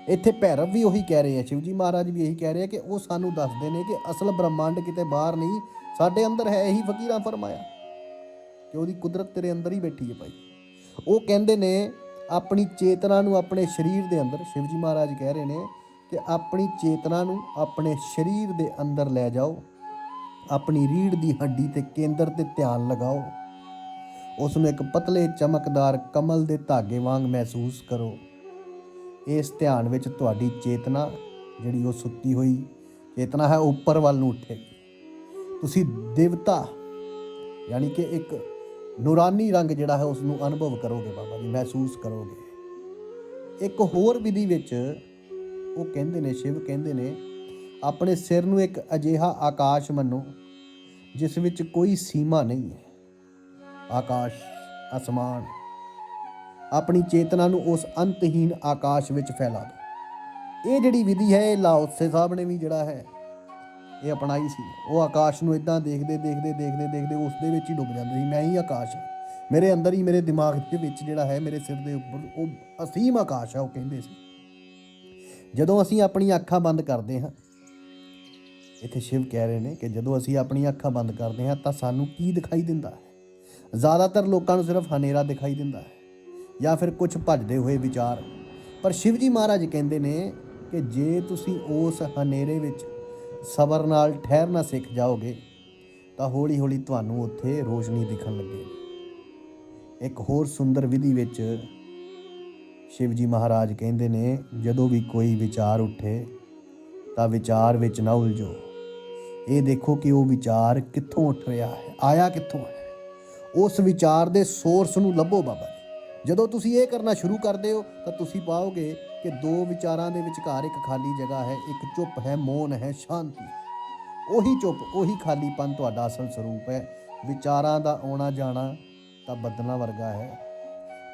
ਇੱਥੇ ਭੈਰਵ ਵੀ ਉਹੀ ਕਹਿ ਰਹੇ ਆ, ਸ਼ਿਵਜੀ ਮਹਾਰਾਜ ਵੀ ਇਹੀ ਕਹਿ ਰਹੇ ਆ ਕਿ ਉਹ ਸਾਨੂੰ ਦੱਸਦੇ ਨੇ ਕਿ ਅਸਲ ਬ੍ਰਹਮੰਡ ਕਿਤੇ ਬਾਹਰ ਨਹੀਂ, ਸਾਡੇ ਅੰਦਰ ਹੈ ਇਹੀ ਫਕੀਰਾਂ ਫਰਮਾਇਆ ਕਿ ਉਹਦੀ ਕੁਦਰਤ ਤੇਰੇ ਅੰਦਰ ਹੀ ਬੈਠੀ ਹੈ ਭਾਈ। ਉਹ ਕਹਿੰਦੇ ਨੇ, ਆਪਣੀ ਚੇਤਨਾ ਨੂੰ ਆਪਣੇ ਸਰੀਰ ਦੇ ਅੰਦਰ, ਸ਼ਿਵਜੀ ਮਹਾਰਾਜ ਕਹਿ ਰਹੇ ਨੇ ਕਿ ਆਪਣੀ ਚੇਤਨਾ ਨੂੰ ਆਪਣੇ ਸਰੀਰ ਦੇ ਅੰਦਰ ਲੈ ਜਾਓ, ਆਪਣੀ ਰੀੜ ਦੀ ਹੱਡੀ ਤੇ ਕੇਂਦਰ ਤੇ ਧਿਆਨ ਲਗਾਓ। ਉਸ ਨੂੰ ਇੱਕ ਪਤਲੇ ਚਮਕਦਾਰ ਕਮਲ ਦੇ ਧਾਗੇ ਵਾਂਗ ਮਹਿਸੂਸ ਕਰੋ। ਇਸ ਧਿਆਨ ਵਿੱਚ ਤੁਹਾਡੀ ਚੇਤਨਾ ਜਿਹੜੀ ਉਹ ਸੁੱਤੀ ਹੋਈ, ਚੇਤਨਾ ਹੈ ਉਹ ਉੱਪਰ ਵੱਲ ਨੂੰ ਉੱਠੇਗੀ ਤੁਸੀਂ ਦੇਵਤਾ, ਯਾਨੀ ਕਿ ਇੱਕ ਨੂਰਾਨੀ ਰੰਗ ਜਿਹੜਾ ਹੈ ਉਸ ਨੂੰ ਅਨੁਭਵ ਕਰੋਗੇ ਬਾਬਾ ਜੀ, ਮਹਿਸੂਸ ਕਰੋਗੇ। ਇੱਕ ਹੋਰ ਵਿਧੀ ਵਿੱਚ ਉਹ ਕਹਿੰਦੇ ਨੇ, ਸ਼ਿਵ ਕਹਿੰਦੇ ਨੇ, ਆਪਣੇ ਸਿਰ ਨੂੰ ਇੱਕ ਅਜਿਹਾ ਆਕਾਸ਼ ਮੰਨੋ, ਜਿਸ ਵਿੱਚ ਕੋਈ ਸੀਮਾ ਨਹੀਂ ਹੈ। ਆਕਾਸ਼, ਅਸਮਾਨ। ਆਪਣੀ ਚੇਤਨਾ ਨੂੰ ਉਸ ਅੰਤਹੀਨ ਆਕਾਸ਼ ਵਿੱਚ ਫੈਲਾ ਦਿਓ। ਇਹ ਜਿਹੜੀ ਵਿਧੀ ਹੈ, ਇਹ ਲਾਓਸੇ ਸਾਹਿਬ ਨੇ ਵੀ ਜਿਹੜਾ ਹੈ, ਇਹ ਅਪਣਾਈ ਸੀ। ਉਹ ਆਕਾਸ਼ ਨੂੰ ਇਦਾਂ ਦੇਖਦੇ ਦੇਖਦੇ ਦੇਖਦੇ ਦੇਖਦੇ ਉਸ ਦੇ ਵਿੱਚ ਹੀ ਡੁੱਬ ਜਾਂਦੇ ਸੀ। ਮੈਂ ਹੀ ਆਕਾਸ਼ ਹਾਂ। ਮੇਰੇ ਅੰਦਰ ਹੀ, ਮੇਰੇ ਦਿਮਾਗ ਦੇ ਵਿੱਚ ਜਿਹੜਾ ਹੈ, ਮੇਰੇ ਸਿਰ ਦੇ ਉੱਪਰ ਉਹ ਅਸੀਮ ਆਕਾਸ਼ ਹੈ, ਉਹ ਕਹਿੰਦੇ ਸੀ। ਜਦੋਂ ਅਸੀਂ ਆਪਣੀਆਂ ਅੱਖਾਂ ਬੰਦ ਕਰਦੇ ਹਾਂ, ਇੱਥੇ ਸ਼ਿਵ ਕਹਿ ਰਹੇ ਨੇ ਕਿ ਜਦੋਂ ਅਸੀਂ ਆਪਣੀਆਂ ਅੱਖਾਂ ਬੰਦ ਕਰਦੇ ਹਾਂ, ਤਾਂ ਸਾਨੂੰ ਕੀ ਦਿਖਾਈ ਦਿੰਦਾ ਹੈ? ਜ਼ਿਆਦਾਤਰ ਲੋਕਾਂ ਨੂੰ ਸਿਰਫ ਹਨੇਰਾ ਦਿਖਾਈ ਦਿੰਦਾ ਹੈ ਜਾਂ ਫਿਰ ਕੁਝ ਭੱਜਦੇ ਹੋਏ ਵਿਚਾਰ। ਪਰ ਸ਼ਿਵ ਜੀ ਮਹਾਰਾਜ ਕਹਿੰਦੇ ਨੇ ਕਿ ਜੇ ਤੁਸੀਂ ਉਸ ਹਨੇਰੇ ਵਿੱਚ ਸਬਰ ਨਾਲ ਠਹਿਰਨਾ ਸਿੱਖ ਜਾਓਗੇ, ਤਾਂ ਹੌਲੀ ਹੌਲੀ ਤੁਹਾਨੂੰ ਉੱਥੇ ਰੋਸ਼ਨੀ ਦਿਖਣ ਲੱਗੇਗੀ ਇੱਕ ਹੋਰ ਸੁੰਦਰ ਵਿਧੀ ਵਿੱਚ ਸ਼ਿਵ ਜੀ ਮਹਾਰਾਜ ਕਹਿੰਦੇ ਨੇ, ਜਦੋਂ ਵੀ ਕੋਈ ਵਿਚਾਰ ਉੱਠੇ, ਤਾਂ ਵਿਚਾਰ ਵਿੱਚ ਨਾ ਉਲਝੋ। ਇਹ ਦੇਖੋ ਕਿ ਉਹ ਵਿਚਾਰ ਕਿੱਥੋਂ ਉੱਠ ਰਿਹਾ ਹੈ, ਆਇਆ ਕਿੱਥੋਂ ਹੈ? ਉਸ ਵਿਚਾਰ ਦੇ ਸੋਰਸ ਨੂੰ ਲੱਭੋ ਬਾਬਾ ਜੀ। ਜਦੋਂ ਤੁਸੀਂ ਇਹ ਕਰਨਾ ਸ਼ੁਰੂ ਕਰਦੇ ਹੋ, ਤਾਂ ਤੁਸੀਂ ਪਾਓਗੇ ਕਿ ਦੋ ਵਿਚਾਰਾਂ ਦੇ ਵਿਚਕਾਰ ਇੱਕ ਖਾਲੀ ਜਗ੍ਹਾ ਹੈ, ਇੱਕ ਚੁੱਪ ਹੈ, ਮੌਨ ਹੈ, ਸ਼ਾਂਤੀ। ਹੈ। ਉਹੀ ਚੁੱਪ, ਉਹੀ ਖਾਲੀਪਨ ਤੁਹਾਡਾ ਅਸਲ ਸਰੂਪ ਹੈ। ਵਿਚਾਰਾਂ ਦਾ ਆਉਣਾ ਜਾਣਾ ਤਾਂ ਬੱਦਲਾਂ ਵਰਗਾ ਹੈ।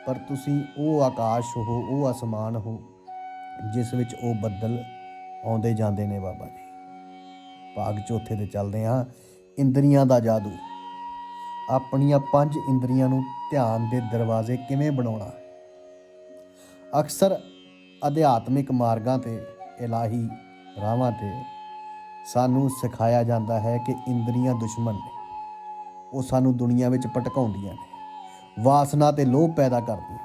ਪਰ ਤੁਸੀਂ ਉਹ ਆਕਾਸ਼ ਹੋ, ਉਹ ਅਸਮਾਨ ਹੋ, ਜਿਸ ਵਿੱਚ ਉਹ ਬੱਦਲ ਆਉਂਦੇ ਜਾਂਦੇ ਨੇ ਬਾਬਾ ਜੀ। ਭਾਗ ਚੌਥੇ ਤੇ ਚੱਲਦੇ ਹਾਂ। ਇੰਦਰੀਆਂ ਦਾ ਜਾਦੂ। ਆਪਣੀਆਂ ਪੰਜ ਇੰਦਰੀਆਂ ਨੂੰ ਧਿਆਨ ਦੇ ਦਰਵਾਜ਼ੇ ਕਿਵੇਂ ਬਣਾਉਣਾ? ਅਕਸਰ ਅਧਿਆਤਮਿਕ ਮਾਰਗਾਂ ਤੇ, ਇਲਾਹੀ ਰਾਹਾਂ ਤੇ ਸਾਨੂੰ ਸਿਖਾਇਆ ਜਾਂਦਾ ਹੈ ਕਿ ਇੰਦਰੀਆਂ ਦੁਸ਼ਮਣ ਨੇ। ਉਹ ਸਾਨੂੰ ਦੁਨੀਆ ਵਿੱਚ ਭਟਕਾਉਂਦੀਆਂ ਨੇ, ਵਾਸਨਾ ਤੇ ਲੋਭ ਪੈਦਾ ਕਰਦੀਆਂ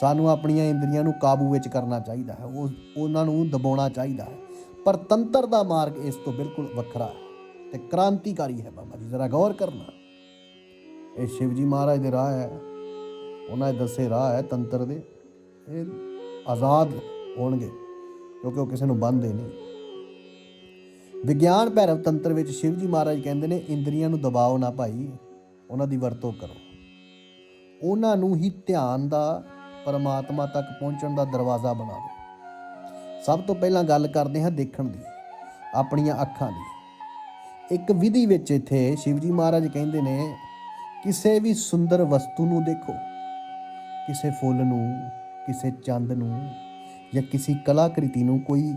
ਸਾਨੂੰ ਆਪਣੀਆਂ ਇੰਦਰੀਆਂ ਨੂੰ ਕਾਬੂ ਵਿੱਚ ਕਰਨਾ ਚਾਹੀਦਾ ਹੈ, ਉਹ, ਉਹਨਾਂ ਨੂੰ ਦਬਾਉਣਾ ਚਾਹੀਦਾ ਹੈ। ਪਰ ਤੰਤਰ ਦਾ ਮਾਰਗ ਇਸ ਤੋਂ ਬਿਲਕੁਲ ਵੱਖਰਾ ਹੈ ਤੇ ਕ੍ਰਾਂਤੀਕਾਰੀ ਹੈ ਬਾਬਾ ਜੀ, ਜ਼ਰਾ ਗੌਰ ਕਰਨਾ। ਇਹ ਸ਼ਿਵ ਜੀ ਮਹਾਰਾਜ ਦੇ ਰਾਹ ਹੈ। ਉਹਨਾਂ ਦੇ ਦੱਸੇ ਰਾਹ ਹੈ ਤੰਤਰ ਦੇ। ਇਹ ਆਜ਼ਾਦ ਹੋਣਗੇ, ਕਿਉਂਕਿ ਉਹ ਕਿਸੇ ਨੂੰ ਬੰਨ੍ਹਦੇ ਨਹੀਂ। ਵਿਗਿਆਨ ਭੈਰਵ ਤੰਤਰ ਵਿੱਚ ਸ਼ਿਵ ਜੀ ਮਹਾਰਾਜ ਕਹਿੰਦੇ ਨੇ, ਇੰਦਰੀਆਂ ਨੂੰ ਦਬਾਓ ਨਾ ਭਾਈ, ਉਹਨਾਂ ਦੀ ਵਰਤੋਂ ਕਰੋ। ਉਹਨਾਂ ਨੂੰ ਹੀ ਧਿਆਨ ਦਾ, ਪਰਮਾਤਮਾ ਤੱਕ ਪਹੁੰਚਣ ਦਾ ਦਰਵਾਜ਼ਾ ਬਣਾਓ ਸਭ ਤੋਂ ਪਹਿਲਾਂ ਗੱਲ ਕਰਦੇ ਹਾਂ ਦੇਖਣ ਦੀ, ਆਪਣੀਆਂ ਅੱਖਾਂ ਦੀ। ਇੱਕ ਵਿਧੀ ਵਿੱਚ ਇੱਥੇ ਸ਼ਿਵਜੀ ਮਹਾਰਾਜ ਕਹਿੰਦੇ ਨੇ ਕਿਸੇ ਵੀ ਸੁੰਦਰ ਵਸਤੂ ਨੂੰ ਦੇਖੋ, ਕਿਸੇ ਫੁੱਲ ਨੂੰ, ਕਿਸੇ ਚੰਦ ਨੂੰ ਜਾਂ ਕਿਸੇ ਕਲਾਕ੍ਰਿਤੀ ਨੂੰ, ਕੋਈ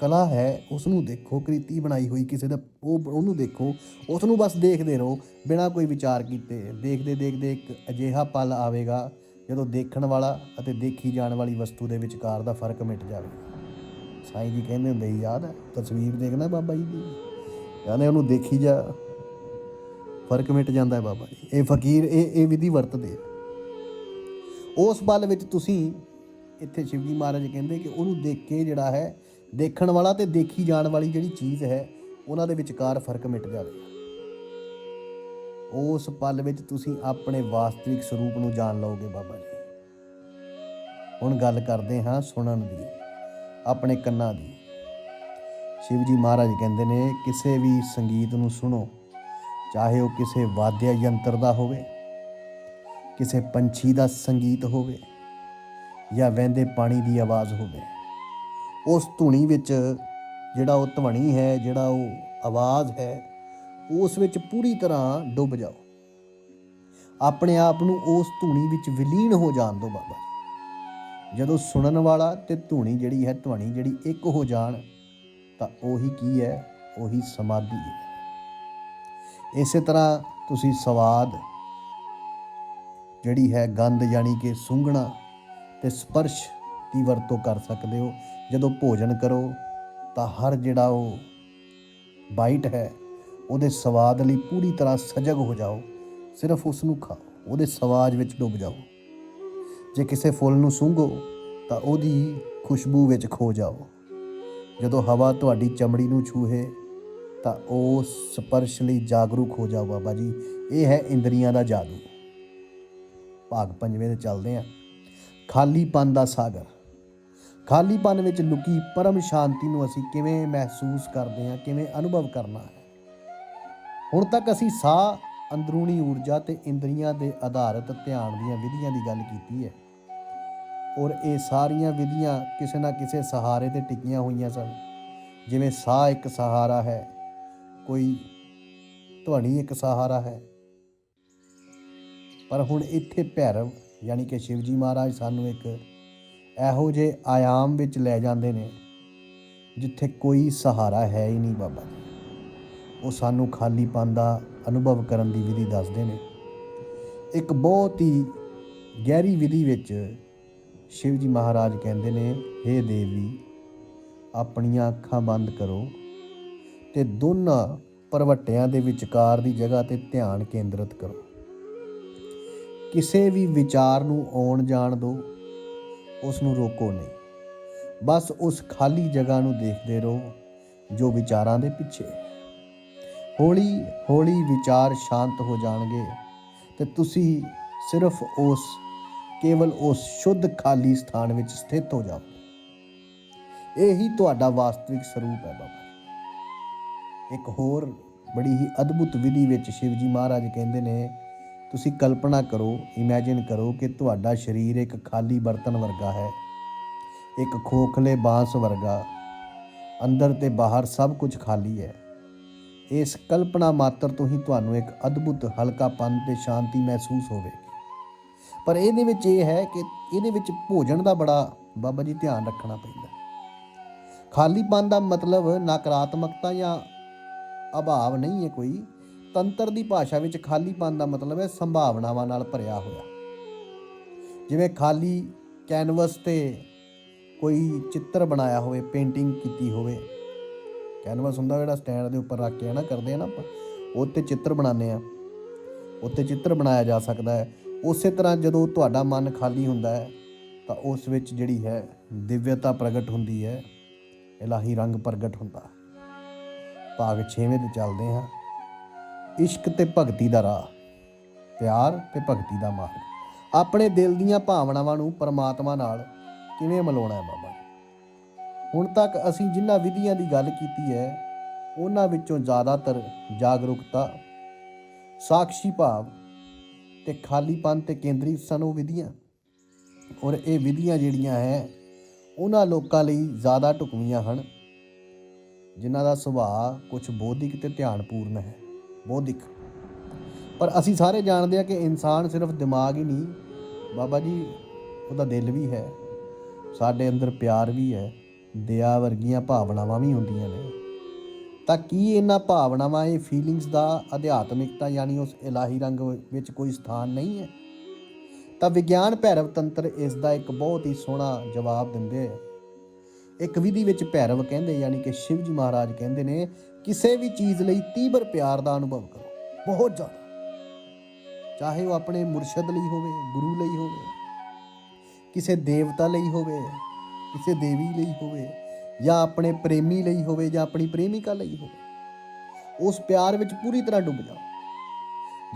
ਕਲਾ ਹੈ ਉਸ ਨੂੰ ਦੇਖੋ, ਕ੍ਰਿਤੀ ਬਣਾਈ ਹੋਈ ਕਿਸੇ ਦਾ, ਉਹ ਉਹਨੂੰ ਦੇਖੋ ਉਸ ਨੂੰ ਬਸ ਦੇਖਦੇ ਰਹੋ, ਬਿਨਾਂ ਕੋਈ ਵਿਚਾਰ ਕੀਤੇ। ਦੇਖਦੇ ਦੇਖਦੇ ਇੱਕ ਅਜਿਹਾ ਪਲ ਆਵੇਗਾ, ਜਦੋਂ ਦੇਖਣ ਵਾਲਾ ਅਤੇ ਦੇਖੀ ਜਾਣ ਵਾਲੀ ਵਸਤੂ ਦੇ ਵਿਚਕਾਰ ਦਾ ਫ਼ਰਕ ਮਿਟ ਜਾਵੇਗਾ ਸਾਈਂ ਜੀ ਕਹਿੰਦੇ ਹੁੰਦੇ ਸੀ, ਯਾਦ ਹੈ? ਤਸਵੀਰ ਦੇਖਣਾ ਬਾਬਾ ਜੀ ਦੀ? ਕਹਿੰਦੇ ਉਹਨੂੰ ਦੇਖੀ ਜਾ ਫ਼ਰਕ ਮਿਟ ਜਾਂਦਾ ਹੈ ਬਾਬਾ ਜੀ। ਇਹ ਫਕੀਰ, ਇਹ ਇਹ ਵਿਧੀ ਵਰਤਦੇ ਉਸ ਪਲ ਵਿੱਚ ਤੁਸੀਂ ਇੱਥੇ ਸ਼ਿਵਜੀ ਮਹਾਰਾਜ ਕਹਿੰਦੇ ਕਿ ਉਹਨੂੰ ਦੇਖ ਕੇ ਜਿਹੜਾ ਹੈ, ਦੇਖਣ ਵਾਲਾ ਤੇ ਦੇਖੀ ਜਾਣ ਵਾਲੀ ਜਿਹੜੀ ਚੀਜ਼ ਹੈ, ਉਹਨਾਂ ਦੇ ਵਿਚਕਾਰ ਫ਼ਰਕ ਮਿਟ ਜਾਵੇਗਾ ਉਸ ਪਲ ਵਿੱਚ ਤੁਸੀਂ ਆਪਣੇ ਵਾਸਤਵਿਕ ਸਰੂਪ ਨੂੰ ਜਾਣ ਲਓਗੇ ਬਾਬਾ ਜੀ। ਹੁਣ ਗੱਲ ਕਰਦੇ ਹਾਂ ਸੁਣਨ ਦੀ, ਆਪਣੇ ਕੰਨਾਂ ਦੀ। ਸ਼ਿਵ ਜੀ ਮਹਾਰਾਜ ਕਹਿੰਦੇ ਨੇ, ਕਿਸੇ ਵੀ ਸੰਗੀਤ ਨੂੰ ਸੁਣੋ। ਚਾਹੇ ਉਹ ਕਿਸੇ ਵਾਦਿਆ ਯੰਤਰ ਦਾ ਹੋਵੇ, ਕਿਸੇ ਪੰਛੀ ਦਾ ਸੰਗੀਤ ਹੋਵੇ ਜਾਂ ਵਹਿੰਦੇ ਪਾਣੀ ਦੀ ਆਵਾਜ਼ ਹੋਵੇ, ਉਸ ਧੁਨੀ ਵਿੱਚ ਜਿਹੜਾ ਉਹ ਧਵਨੀ ਹੈ, ਜਿਹੜਾ ਉਹ ਆਵਾਜ਼ ਹੈ, ਉਸ ਵਿੱਚ ਪੂਰੀ ਤਰ੍ਹਾਂ ਡੁੱਬ ਜਾਓ। ਆਪਣੇ ਆਪ ਨੂੰ ਉਸ ਧੁਨੀ ਵਿੱਚ ਵਿਲੀਨ ਹੋ ਜਾਣ ਦਿਓ ਬਾਬਾ ਜਦੋਂ ਸੁਣਨ ਵਾਲਾ ਤੇ ਧੁਨੀ ਜਿਹੜੀ ਹੈ ਧੁਨੀ ਜਿਹੜੀ ਇੱਕ ਹੋ ਜਾਣ, ਤਾਂ ਉਹੀ ਕੀ ਹੈ? ਉਹੀ ਸਮਾਧੀ ਹੈ। ਇਸੇ ਤਰ੍ਹਾਂ ਤੁਸੀਂ ਸਵਾਦ ਜਿਹੜੀ ਹੈ ਗੰਧ ਯਾਨੀ ਕਿ ਸੁੰਘਣਾ ਤੇ ਸਪਰਸ਼ ਦੀ ਵਰਤੋਂ ਕਰ ਸਕਦੇ ਹੋ। ਜਦੋਂ ਭੋਜਨ ਕਰੋ ਤਾਂ ਹਰ ਜਿਹੜਾ ਉਹ ਬਾਈਟ ਹੈ, ਉਹਦੇ ਸਵਾਦ ਲਈ ਪੂਰੀ ਤਰ੍ਹਾਂ ਸਜਗ ਹੋ ਜਾਓ। ਸਿਰਫ ਉਸ ਨੂੰ ਖਾਓ, ਉਹਦੇ ਸਵਾਦ ਵਿੱਚ ਡੁੱਬ ਜਾਓ। ਜੇ ਕਿਸੇ ਫੁੱਲ ਨੂੰ ਸੁੰਘੋ ਤਾਂ ਉਹਦੀ ਖੁਸ਼ਬੂ ਵਿੱਚ ਖੋ ਜਾਓ। ਜਦੋਂ ਹਵਾ ਤੁਹਾਡੀ ਚਮੜੀ ਨੂੰ ਛੂਹੇ ਤਾਂ ਉਹ ਸਪਰਸ਼ ਲਈ ਜਾਗਰੂਕ ਹੋ ਜਾਓ ਬਾਬਾ ਜੀ। ਇਹ ਹੈ ਇੰਦਰੀਆਂ ਦਾ ਜਾਦੂ। ਭਾਗ ਪੰਜਵੇਂ ਤੇ ਚੱਲਦੇ ਆ ਖਾਲੀਪਨ ਦਾ ਸਾਗਰ। ਖਾਲੀਪਨ ਵਿੱਚ ਲੁਕੀ ਪਰਮ ਸ਼ਾਂਤੀ ਨੂੰ ਅਸੀਂ ਕਿਵੇਂ ਮਹਿਸੂਸ ਕਰਦੇ ਹਾਂ, ਕਿਵੇਂ ਅਨੁਭਵ ਕਰਨਾ ਹੈ? ਹੁਣ ਤੱਕ ਅਸੀਂ ਸਾਹ, ਅੰਦਰੂਨੀ ਊਰਜਾ ਤੇ ਇੰਦਰੀਆਂ ਦੇ ਆਧਾਰਿਤ ਧਿਆਨ ਦੀਆਂ ਵਿਧੀਆਂ ਦੀ ਗੱਲ ਕੀਤੀ ਹੈ। ਔਰ ਇਹ ਸਾਰੀਆਂ ਵਿਧੀਆਂ ਕਿਸੇ ਨਾ ਕਿਸੇ ਸਹਾਰੇ ਤੇ ਟਿਕੀਆਂ ਹੋਈਆਂ ਸਨ। ਜਿਵੇਂ ਸਾਹ ਇੱਕ ਸਹਾਰਾ ਹੈ ਕੋਈ ਧੁਨੀ ਇੱਕ ਸਹਾਰਾ ਹੈ। ਪਰ ਹੁਣ ਇੱਥੇ ਭੈਰਵ ਯਾਨੀ ਕਿ ਸ਼ਿਵਜੀ ਮਹਾਰਾਜ ਸਾਨੂੰ ਇੱਕ ਇਹੋ ਜਿਹੇ ਆਯਾਮ ਵਿੱਚ ਲੈ ਜਾਂਦੇ ਨੇ, ਜਿੱਥੇ ਕੋਈ ਸਹਾਰਾ ਹੈ ਹੀ ਨਹੀਂ ਬਾਬਾ ਜੀ। ਉਹ ਸਾਨੂੰ ਖਾਲੀਪਨ ਦਾ ਅਨੁਭਵ ਕਰਨ ਦੀ ਵਿਧੀ ਦੱਸਦੇ ਨੇ। ਇੱਕ ਬਹੁਤ ਹੀ ਗਹਿਰੀ ਵਿਧੀ ਵਿੱਚ ਸ਼ਿਵ ਜੀ ਮਹਾਰਾਜ ਕਹਿੰਦੇ ਨੇ हे ਦੇਵੀ, ਆਪਣੀਆਂ ਅੱਖਾਂ ਬੰਦ ਕਰੋ ਤੇ ਦੋਨਾਂ ਪਰਵਟਿਆਂ ਦੇ ਵਿਚਕਾਰ ਦੀ ਜਗ੍ਹਾ ਤੇ ਧਿਆਨ ਕੇਂਦਰਿਤ ਕਰੋ। ਕਿਸੇ ਵੀ ਵਿਚਾਰ ਨੂੰ ਆਉਣ ਜਾਣ ਦਿਓ ਉਸ ਨੂੰ ਰੋਕੋ ਨਹੀਂ। ਬਸ ਉਸ ਖਾਲੀ ਜਗ੍ਹਾ ਨੂੰ ਦੇਖਦੇ ਰਹੋ, ਜੋ ਵਿਚਾਰਾਂ ਦੇ ਪਿੱਛੇ ਹੌਲੀ ਹੌਲੀ ਵਿਚਾਰ ਸ਼ਾਂਤ ਹੋ ਜਾਣਗੇ ਤੇ ਤੁਸੀਂ ਸਿਰਫ ਉਸ, ਕੇਵਲ ਉਸ ਸ਼ੁੱਧ ਖਾਲੀ ਸਥਾਨ ਵਿੱਚ ਸਥਿਤ ਹੋ ਜਾਓ ਇਹੀ ਤੁਹਾਡਾ ਵਾਸਤਵਿਕ ਸਰੂਪ ਹੈ ਬਾਬਾ। ਇੱਕ ਹੋਰ ਬੜੀ ਹੀ ਅਦਭੁਤ ਵਿਧੀ ਵਿੱਚ ਸ਼ਿਵਜੀ ਮਹਾਰਾਜ ਕਹਿੰਦੇ ਨੇ, ਤੁਸੀਂ ਕਲਪਨਾ ਕਰੋ ਇਮੇਜਿਨ ਕਰੋ ਕਿ ਤੁਹਾਡਾ ਸਰੀਰ ਇੱਕ ਖਾਲੀ ਬਰਤਨ ਵਰਗਾ ਹੈ, ਇੱਕ ਖੋਖਲੇ ਬਾਂਸ ਵਰਗਾ, ਅੰਦਰ ਤੇ ਬਾਹਰ ਸਭ ਕੁਝ ਖਾਲੀ ਹੈ। ਇਸ ਕਲਪਨਾ ਮਾਤਰ ਤੋਂ ਹੀ ਤੁਹਾਨੂੰ ਇੱਕ ਅਦਭੁਤ ਹਲਕਾਪਨ ਤੇ ਸ਼ਾਂਤੀ ਮਹਿਸੂਸ ਹੋਵੇਗੀ। ਪਰ ਇਹਦੇ ਵਿੱਚ ਇਹ ਹੈ ਕਿ ਇਹਦੇ ਵਿੱਚ ਭੋਜਨ ਦਾ ਬੜਾ ਬਾਬਾ ਜੀ ਧਿਆਨ ਰੱਖਣਾ ਪੈਂਦਾ। ਖਾਲੀਪਨ ਦਾ ਮਤਲਬ ਨਕਾਰਾਤਮਕਤਾ ਜਾਂ ਅਭਾਵ ਨਹੀਂ ਹੈ ਕੋਈ। ਤੰਤਰ ਦੀ ਭਾਸ਼ਾ ਵਿੱਚ ਖਾਲੀਪਨ ਦਾ ਮਤਲਬ ਹੈ ਸੰਭਾਵਨਾਵਾਂ ਨਾਲ ਭਰਿਆ ਹੋਇਆ। ਜਿਵੇਂ ਖਾਲੀ ਕੈਨਵਸ ਤੇ ਕੋਈ ਚਿੱਤਰ ਬਣਾਇਆ ਹੋਵੇ, ਪੇਂਟਿੰਗ ਕੀਤੀ ਹੋਵੇ। ਕੈਨਵਸ ਹੁੰਦਾ ਜਿਹੜਾ ਸਟੈਂਡ ਦੇ ਉੱਪਰ ਰੱਖ ਕੇ ਹੈ ਨਾ ਕਰਦੇ ਆ ਨਾ ਆਪਾਂ ਉਹ ਤੇ ਚਿੱਤਰ ਬਣਾਉਂਦੇ ਆ। ਉੱਤੇ ਚਿੱਤਰ ਬਣਾਇਆ ਜਾ ਸਕਦਾ ਹੈ। ਉਸੇ ਤਰ੍ਹਾਂ ਜਦੋਂ ਤੁਹਾਡਾ ਮਨ ਖਾਲੀ ਹੁੰਦਾ ਹੈ, ਤਾਂ ਉਸ ਵਿੱਚ ਜਿਹੜੀ ਹੈ ਦਿਵਯਤਾ ਪ੍ਰਗਟ ਹੁੰਦੀ ਹੈ। ਇਲਾਹੀ ਰੰਗ ਪ੍ਰਗਟ ਹੁੰਦਾ। ਭਾਗ 6ਵੇਂ ਤੇ ਚੱਲਦੇ ਹਾਂ। ਇਸ਼ਕ ਤੇ ਭਗਤੀ ਦਾ ਰਾਹ, ਪਿਆਰ ਤੇ ਭਗਤੀ ਦਾ ਮਾਰਗ। ਆਪਣੇ ਦਿਲ ਦੀਆਂ ਭਾਵਨਾਵਾਂ ਨੂੰ ਪਰਮਾਤਮਾ ਨਾਲ ਕਿਵੇਂ ਮਿਲਾਉਣਾ ਹੈ ਬਾਬਾ ਹੁਣ ਤੱਕ ਅਸੀਂ ਜਿਨ੍ਹਾਂ ਵਿਧੀਆਂ ਦੀ ਗੱਲ ਕੀਤੀ ਹੈ, ਉਹਨਾਂ ਵਿੱਚੋਂ ਜ਼ਿਆਦਾਤਰ ਜਾਗਰੂਕਤਾ ਸਾਖਸ਼ੀ ਭਾਵ ਤੇ ਖਾਲੀਪਨ ਤੇ ਕੇਂਦਰੀ ਸਨ ਉਹ ਵਿਧੀਆਂ। ਔਰ ਇਹ ਵਿਧੀਆਂ ਜਿਹੜੀਆਂ ਹੈ, ਉਹਨਾਂ ਲੋਕਾਂ ਲਈ ਜ਼ਿਆਦਾ ਢੁਕਵੀਆਂ ਹਨ। ਜਿਨ੍ਹਾਂ ਦਾ ਸੁਭਾਅ ਕੁਝ ਬੌਧਿਕ ਤੇ ਧਿਆਨਪੂਰਨ ਹੈ, ਬੌਧਿਕ। ਪਰ ਅਸੀਂ ਸਾਰੇ ਜਾਣਦੇ ਹਾਂ ਕਿ ਇਨਸਾਨ ਸਿਰਫ ਦਿਮਾਗ ਹੀ ਨਹੀਂ, ਬਾਬਾ ਜੀ, ਉਹਦਾ ਦਿਲ ਵੀ ਹੈ, ਸਾਡੇ ਅੰਦਰ ਪਿਆਰ ਵੀ ਹੈ, ਦਇਆ ਵਰਗੀਆਂ ਭਾਵਨਾਵਾਂ ਵੀ ਹੁੰਦੀਆਂ ਨੇ। ਤਾਂ ਕੀ ਇਹਨਾਂ ਭਾਵਨਾਵਾਂ, ਇਹ ਫੀਲਿੰਗਸ ਦਾ ਅਧਿਆਤਮਿਕਤਾ ਯਾਨੀ ਉਸ ਇਲਾਹੀ ਰੰਗ ਵਿੱਚ ਕੋਈ ਸਥਾਨ ਨਹੀਂ ਹੈ? ਤਾਂ ਵਿਗਿਆਨ ਭੈਰਵ ਤੰਤਰ ਇਸ ਦਾ ਇੱਕ ਬਹੁਤ ਹੀ ਸੋਹਣਾ ਜਵਾਬ ਦਿੰਦੇ ਹੈ ਇੱਕ ਵਿਧੀ ਵਿੱਚ ਭੈਰਵ ਕਹਿੰਦੇ, ਯਾਨੀ ਕਿ ਸ਼ਿਵ ਜੀ ਮਹਾਰਾਜ ਕਹਿੰਦੇ ਨੇ, ਕਿਸੇ ਵੀ ਚੀਜ਼ ਲਈ ਤੀਬਰ ਪਿਆਰ ਦਾ ਅਨੁਭਵ ਕਰੋ, ਬਹੁਤ ਜ਼ਿਆਦਾ। ਚਾਹੇ ਉਹ ਆਪਣੇ ਮੁਰਸ਼ਦ ਲਈ ਹੋਵੇ, ਗੁਰੂ ਲਈ ਹੋਵੇ, ਕਿਸੇ ਦੇਵਤਾ ਲਈ ਹੋਵੇ, ਕਿਸੇ ਦੇਵੀ ਲਈ ਹੋਵੇ, ਜਾਂ ਆਪਣੇ ਪ੍ਰੇਮੀ ਲਈ ਹੋਵੇ, ਜਾਂ ਆਪਣੀ ਪ੍ਰੇਮਿਕਾ ਲਈ ਹੋਵੇ, ਉਸ ਪਿਆਰ ਵਿੱਚ ਪੂਰੀ ਤਰ੍ਹਾਂ ਡੁੱਬ ਜਾਓ।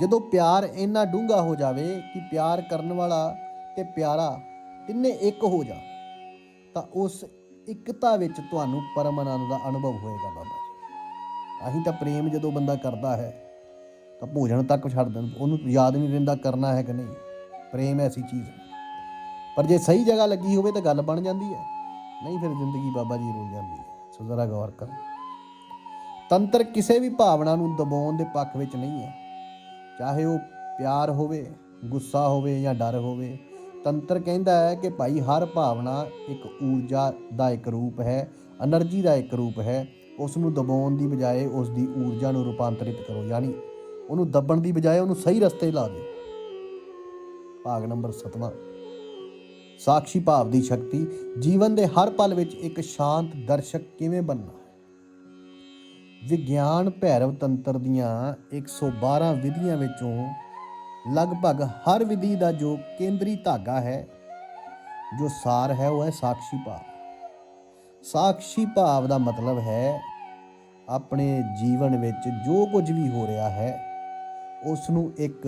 ਜਦੋਂ ਪਿਆਰ ਇੰਨਾ ਡੂੰਘਾ ਹੋ ਜਾਵੇ ਕਿ ਪਿਆਰ ਕਰਨ ਵਾਲਾ ਤੇ ਪਿਆਰਾ ਤਿੰਨੇ ਇੱਕ ਹੋ ਜਾ ਤਾਂ ਉਸ ਇਕਤਾ ਵਿੱਚ ਤੁਹਾਨੂੰ ਪਰਮ ਆਨੰਦ ਦਾ ਅਨੁਭਵ ਹੋਏਗਾ ਬਾਬਾ ਜੀ। ਆਹੀ ਤਾਂ ਪ੍ਰੇਮ ਜਦੋਂ ਬੰਦਾ ਕਰਦਾ ਹੈ, ਤਾਂ ਭੋਜਨ ਤੱਕ ਛੱਡ ਦਿੰਦਾ ਉਹਨੂੰ ਯਾਦ ਨਹੀਂ ਰਹਿੰਦਾ ਕਰਨਾ ਹੈ ਕਿ ਨਹੀਂ। ਪ੍ਰੇਮ ਐਸੀ ਚੀਜ਼ ਹੈ। ਪਰ ਜੇ ਸਹੀ ਜਗ੍ਹਾ ਲੱਗੀ ਹੋਵੇ ਤਾਂ ਗੱਲ ਬਣ ਜਾਂਦੀ ਹੈ। ਨਹੀਂ ਫਿਰ ਜ਼ਿੰਦਗੀ ਬਾਬਾ ਜੀ ਰੁਲ ਜਾਂਦੀ ਹੈ। ਸੋ ਜ਼ਰਾ ਗੌਰ ਕਰੋ। ਤੰਤਰ ਕਿਸੇ ਵੀ ਭਾਵਨਾ ਨੂੰ ਦਬਾਉਣ ਦੇ ਪੱਖ ਵਿੱਚ ਨਹੀਂ ਹੈ। ਚਾਹੇ ਉਹ ਪਿਆਰ ਹੋਵੇ, ਗੁੱਸਾ ਹੋਵੇ ਜਾਂ ਡਰ ਹੋਵੇ ਤੰਤਰ ਕਹਿੰਦਾ ਹੈ ਕਿ ਭਾਈ ਹਰ ਭਾਵਨਾ ਇੱਕ ਊਰਜਾ ਦਾ ਇੱਕ ਰੂਪ ਹੈ એનર્ਜੀ ਦਾ ਇੱਕ ਰੂਪ ਹੈ। ਉਸ ਨੂੰ ਦਬਾਉਣ ਦੀ ਬਜਾਏ ਉਸ ਦੀ ਊਰਜਾ ਨੂੰ ਰੂਪਾਂਤਰਿਤ ਕਰੋ, ਯਾਨੀ ਉਹਨੂੰ ਦੱਬਣ ਦੀ ਬਜਾਏ ਉਹਨੂੰ ਸਹੀ ਰਸਤੇ ਲਾ ਦਿਓ। ਭਾਗ ਨੰਬਰ 7ਵਾਂ ਸਾਖੀ ਭਾਵ ਦੀ ਸ਼ਕਤੀ, ਜੀਵਨ ਦੇ ਹਰ ਪਲ ਵਿੱਚ ਇੱਕ ਸ਼ਾਂਤ ਦਰਸ਼ਕ ਕਿਵੇਂ ਬਣਨਾ ਹੈ? ਵਿਗਿਆਨ ਭੈਰਵ ਤੰਤਰ ਦੀਆਂ 112 ਵਿਧੀਆਂ ਵਿੱਚੋਂ ਲਗਭਗ ਹਰ ਵਿਧੀ ਦਾ ਜੋ ਕੇਂਦਰੀ ਧਾਗਾ ਹੈ, ਜੋ ਸਾਰ ਹੈ, ਉਹ ਹੈ ਸਾਖੀ ਭਾਵ। ਸਾਖੀ ਭਾਵ ਦਾ ਮਤਲਬ ਹੈ, ਆਪਣੇ ਜੀਵਨ ਵਿੱਚ ਜੋ ਕੁਝ ਵੀ ਹੋ ਰਿਹਾ ਹੈ ਉਸ ਨੂੰ ਇੱਕ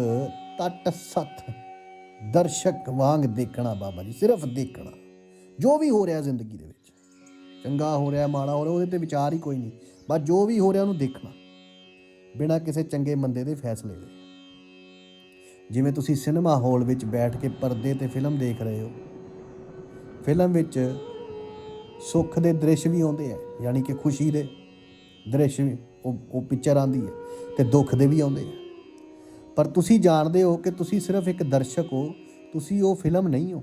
ਤਟਸਥ ਦਰਸ਼ਕ ਵਾਂਗ ਦੇਖਣਾ ਬਾਬਾ ਜੀ, ਸਿਰਫ ਦੇਖਣਾ। ਜੋ ਵੀ ਹੋ ਰਿਹਾ ਜ਼ਿੰਦਗੀ ਦੇ ਵਿੱਚ, ਚੰਗਾ ਹੋ ਰਿਹਾ, ਮਾੜਾ ਹੋ ਰਿਹਾ, ਉਹਦੇ ਤੇ ਵਿਚਾਰ ਹੀ ਕੋਈ ਨਹੀਂ। ਬਸ ਜੋ ਵੀ ਹੋ ਰਿਹਾ ਉਹਨੂੰ ਦੇਖਣਾ, ਬਿਨਾਂ ਕਿਸੇ ਚੰਗੇ ਮੰਦੇ ਦੇ ਫੈਸਲੇ ਦੇ। ਜਿਵੇਂ ਤੁਸੀਂ ਸਿਨੇਮਾ ਹਾਲ ਵਿੱਚ ਬੈਠ ਕੇ ਪਰਦੇ ਤੇ ਫਿਲਮ ਦੇਖ ਰਹੇ ਹੋ। ਫਿਲਮ ਵਿੱਚ ਸੁੱਖ ਦੇ ਦ੍ਰਿਸ਼ ਵੀ ਆਉਂਦੇ ਆ, ਯਾਨੀ ਕਿ ਖੁਸ਼ੀ ਦੇ ਦ੍ਰਿਸ਼ ਵੀ, ਉਹ ਪਿਕਚਰ ਆਂਦੀ ਹੈ ਤੇ ਦੁੱਖ ਦੇ ਵੀ ਆਉਂਦੇ ਆ। ਪਰ ਤੁਸੀਂ ਜਾਣਦੇ ਹੋ ਕਿ ਤੁਸੀਂ ਸਿਰਫ ਇੱਕ ਦਰਸ਼ਕ ਹੋ, ਤੁਸੀਂ ਉਹ ਫਿਲਮ ਨਹੀਂ ਹੋ।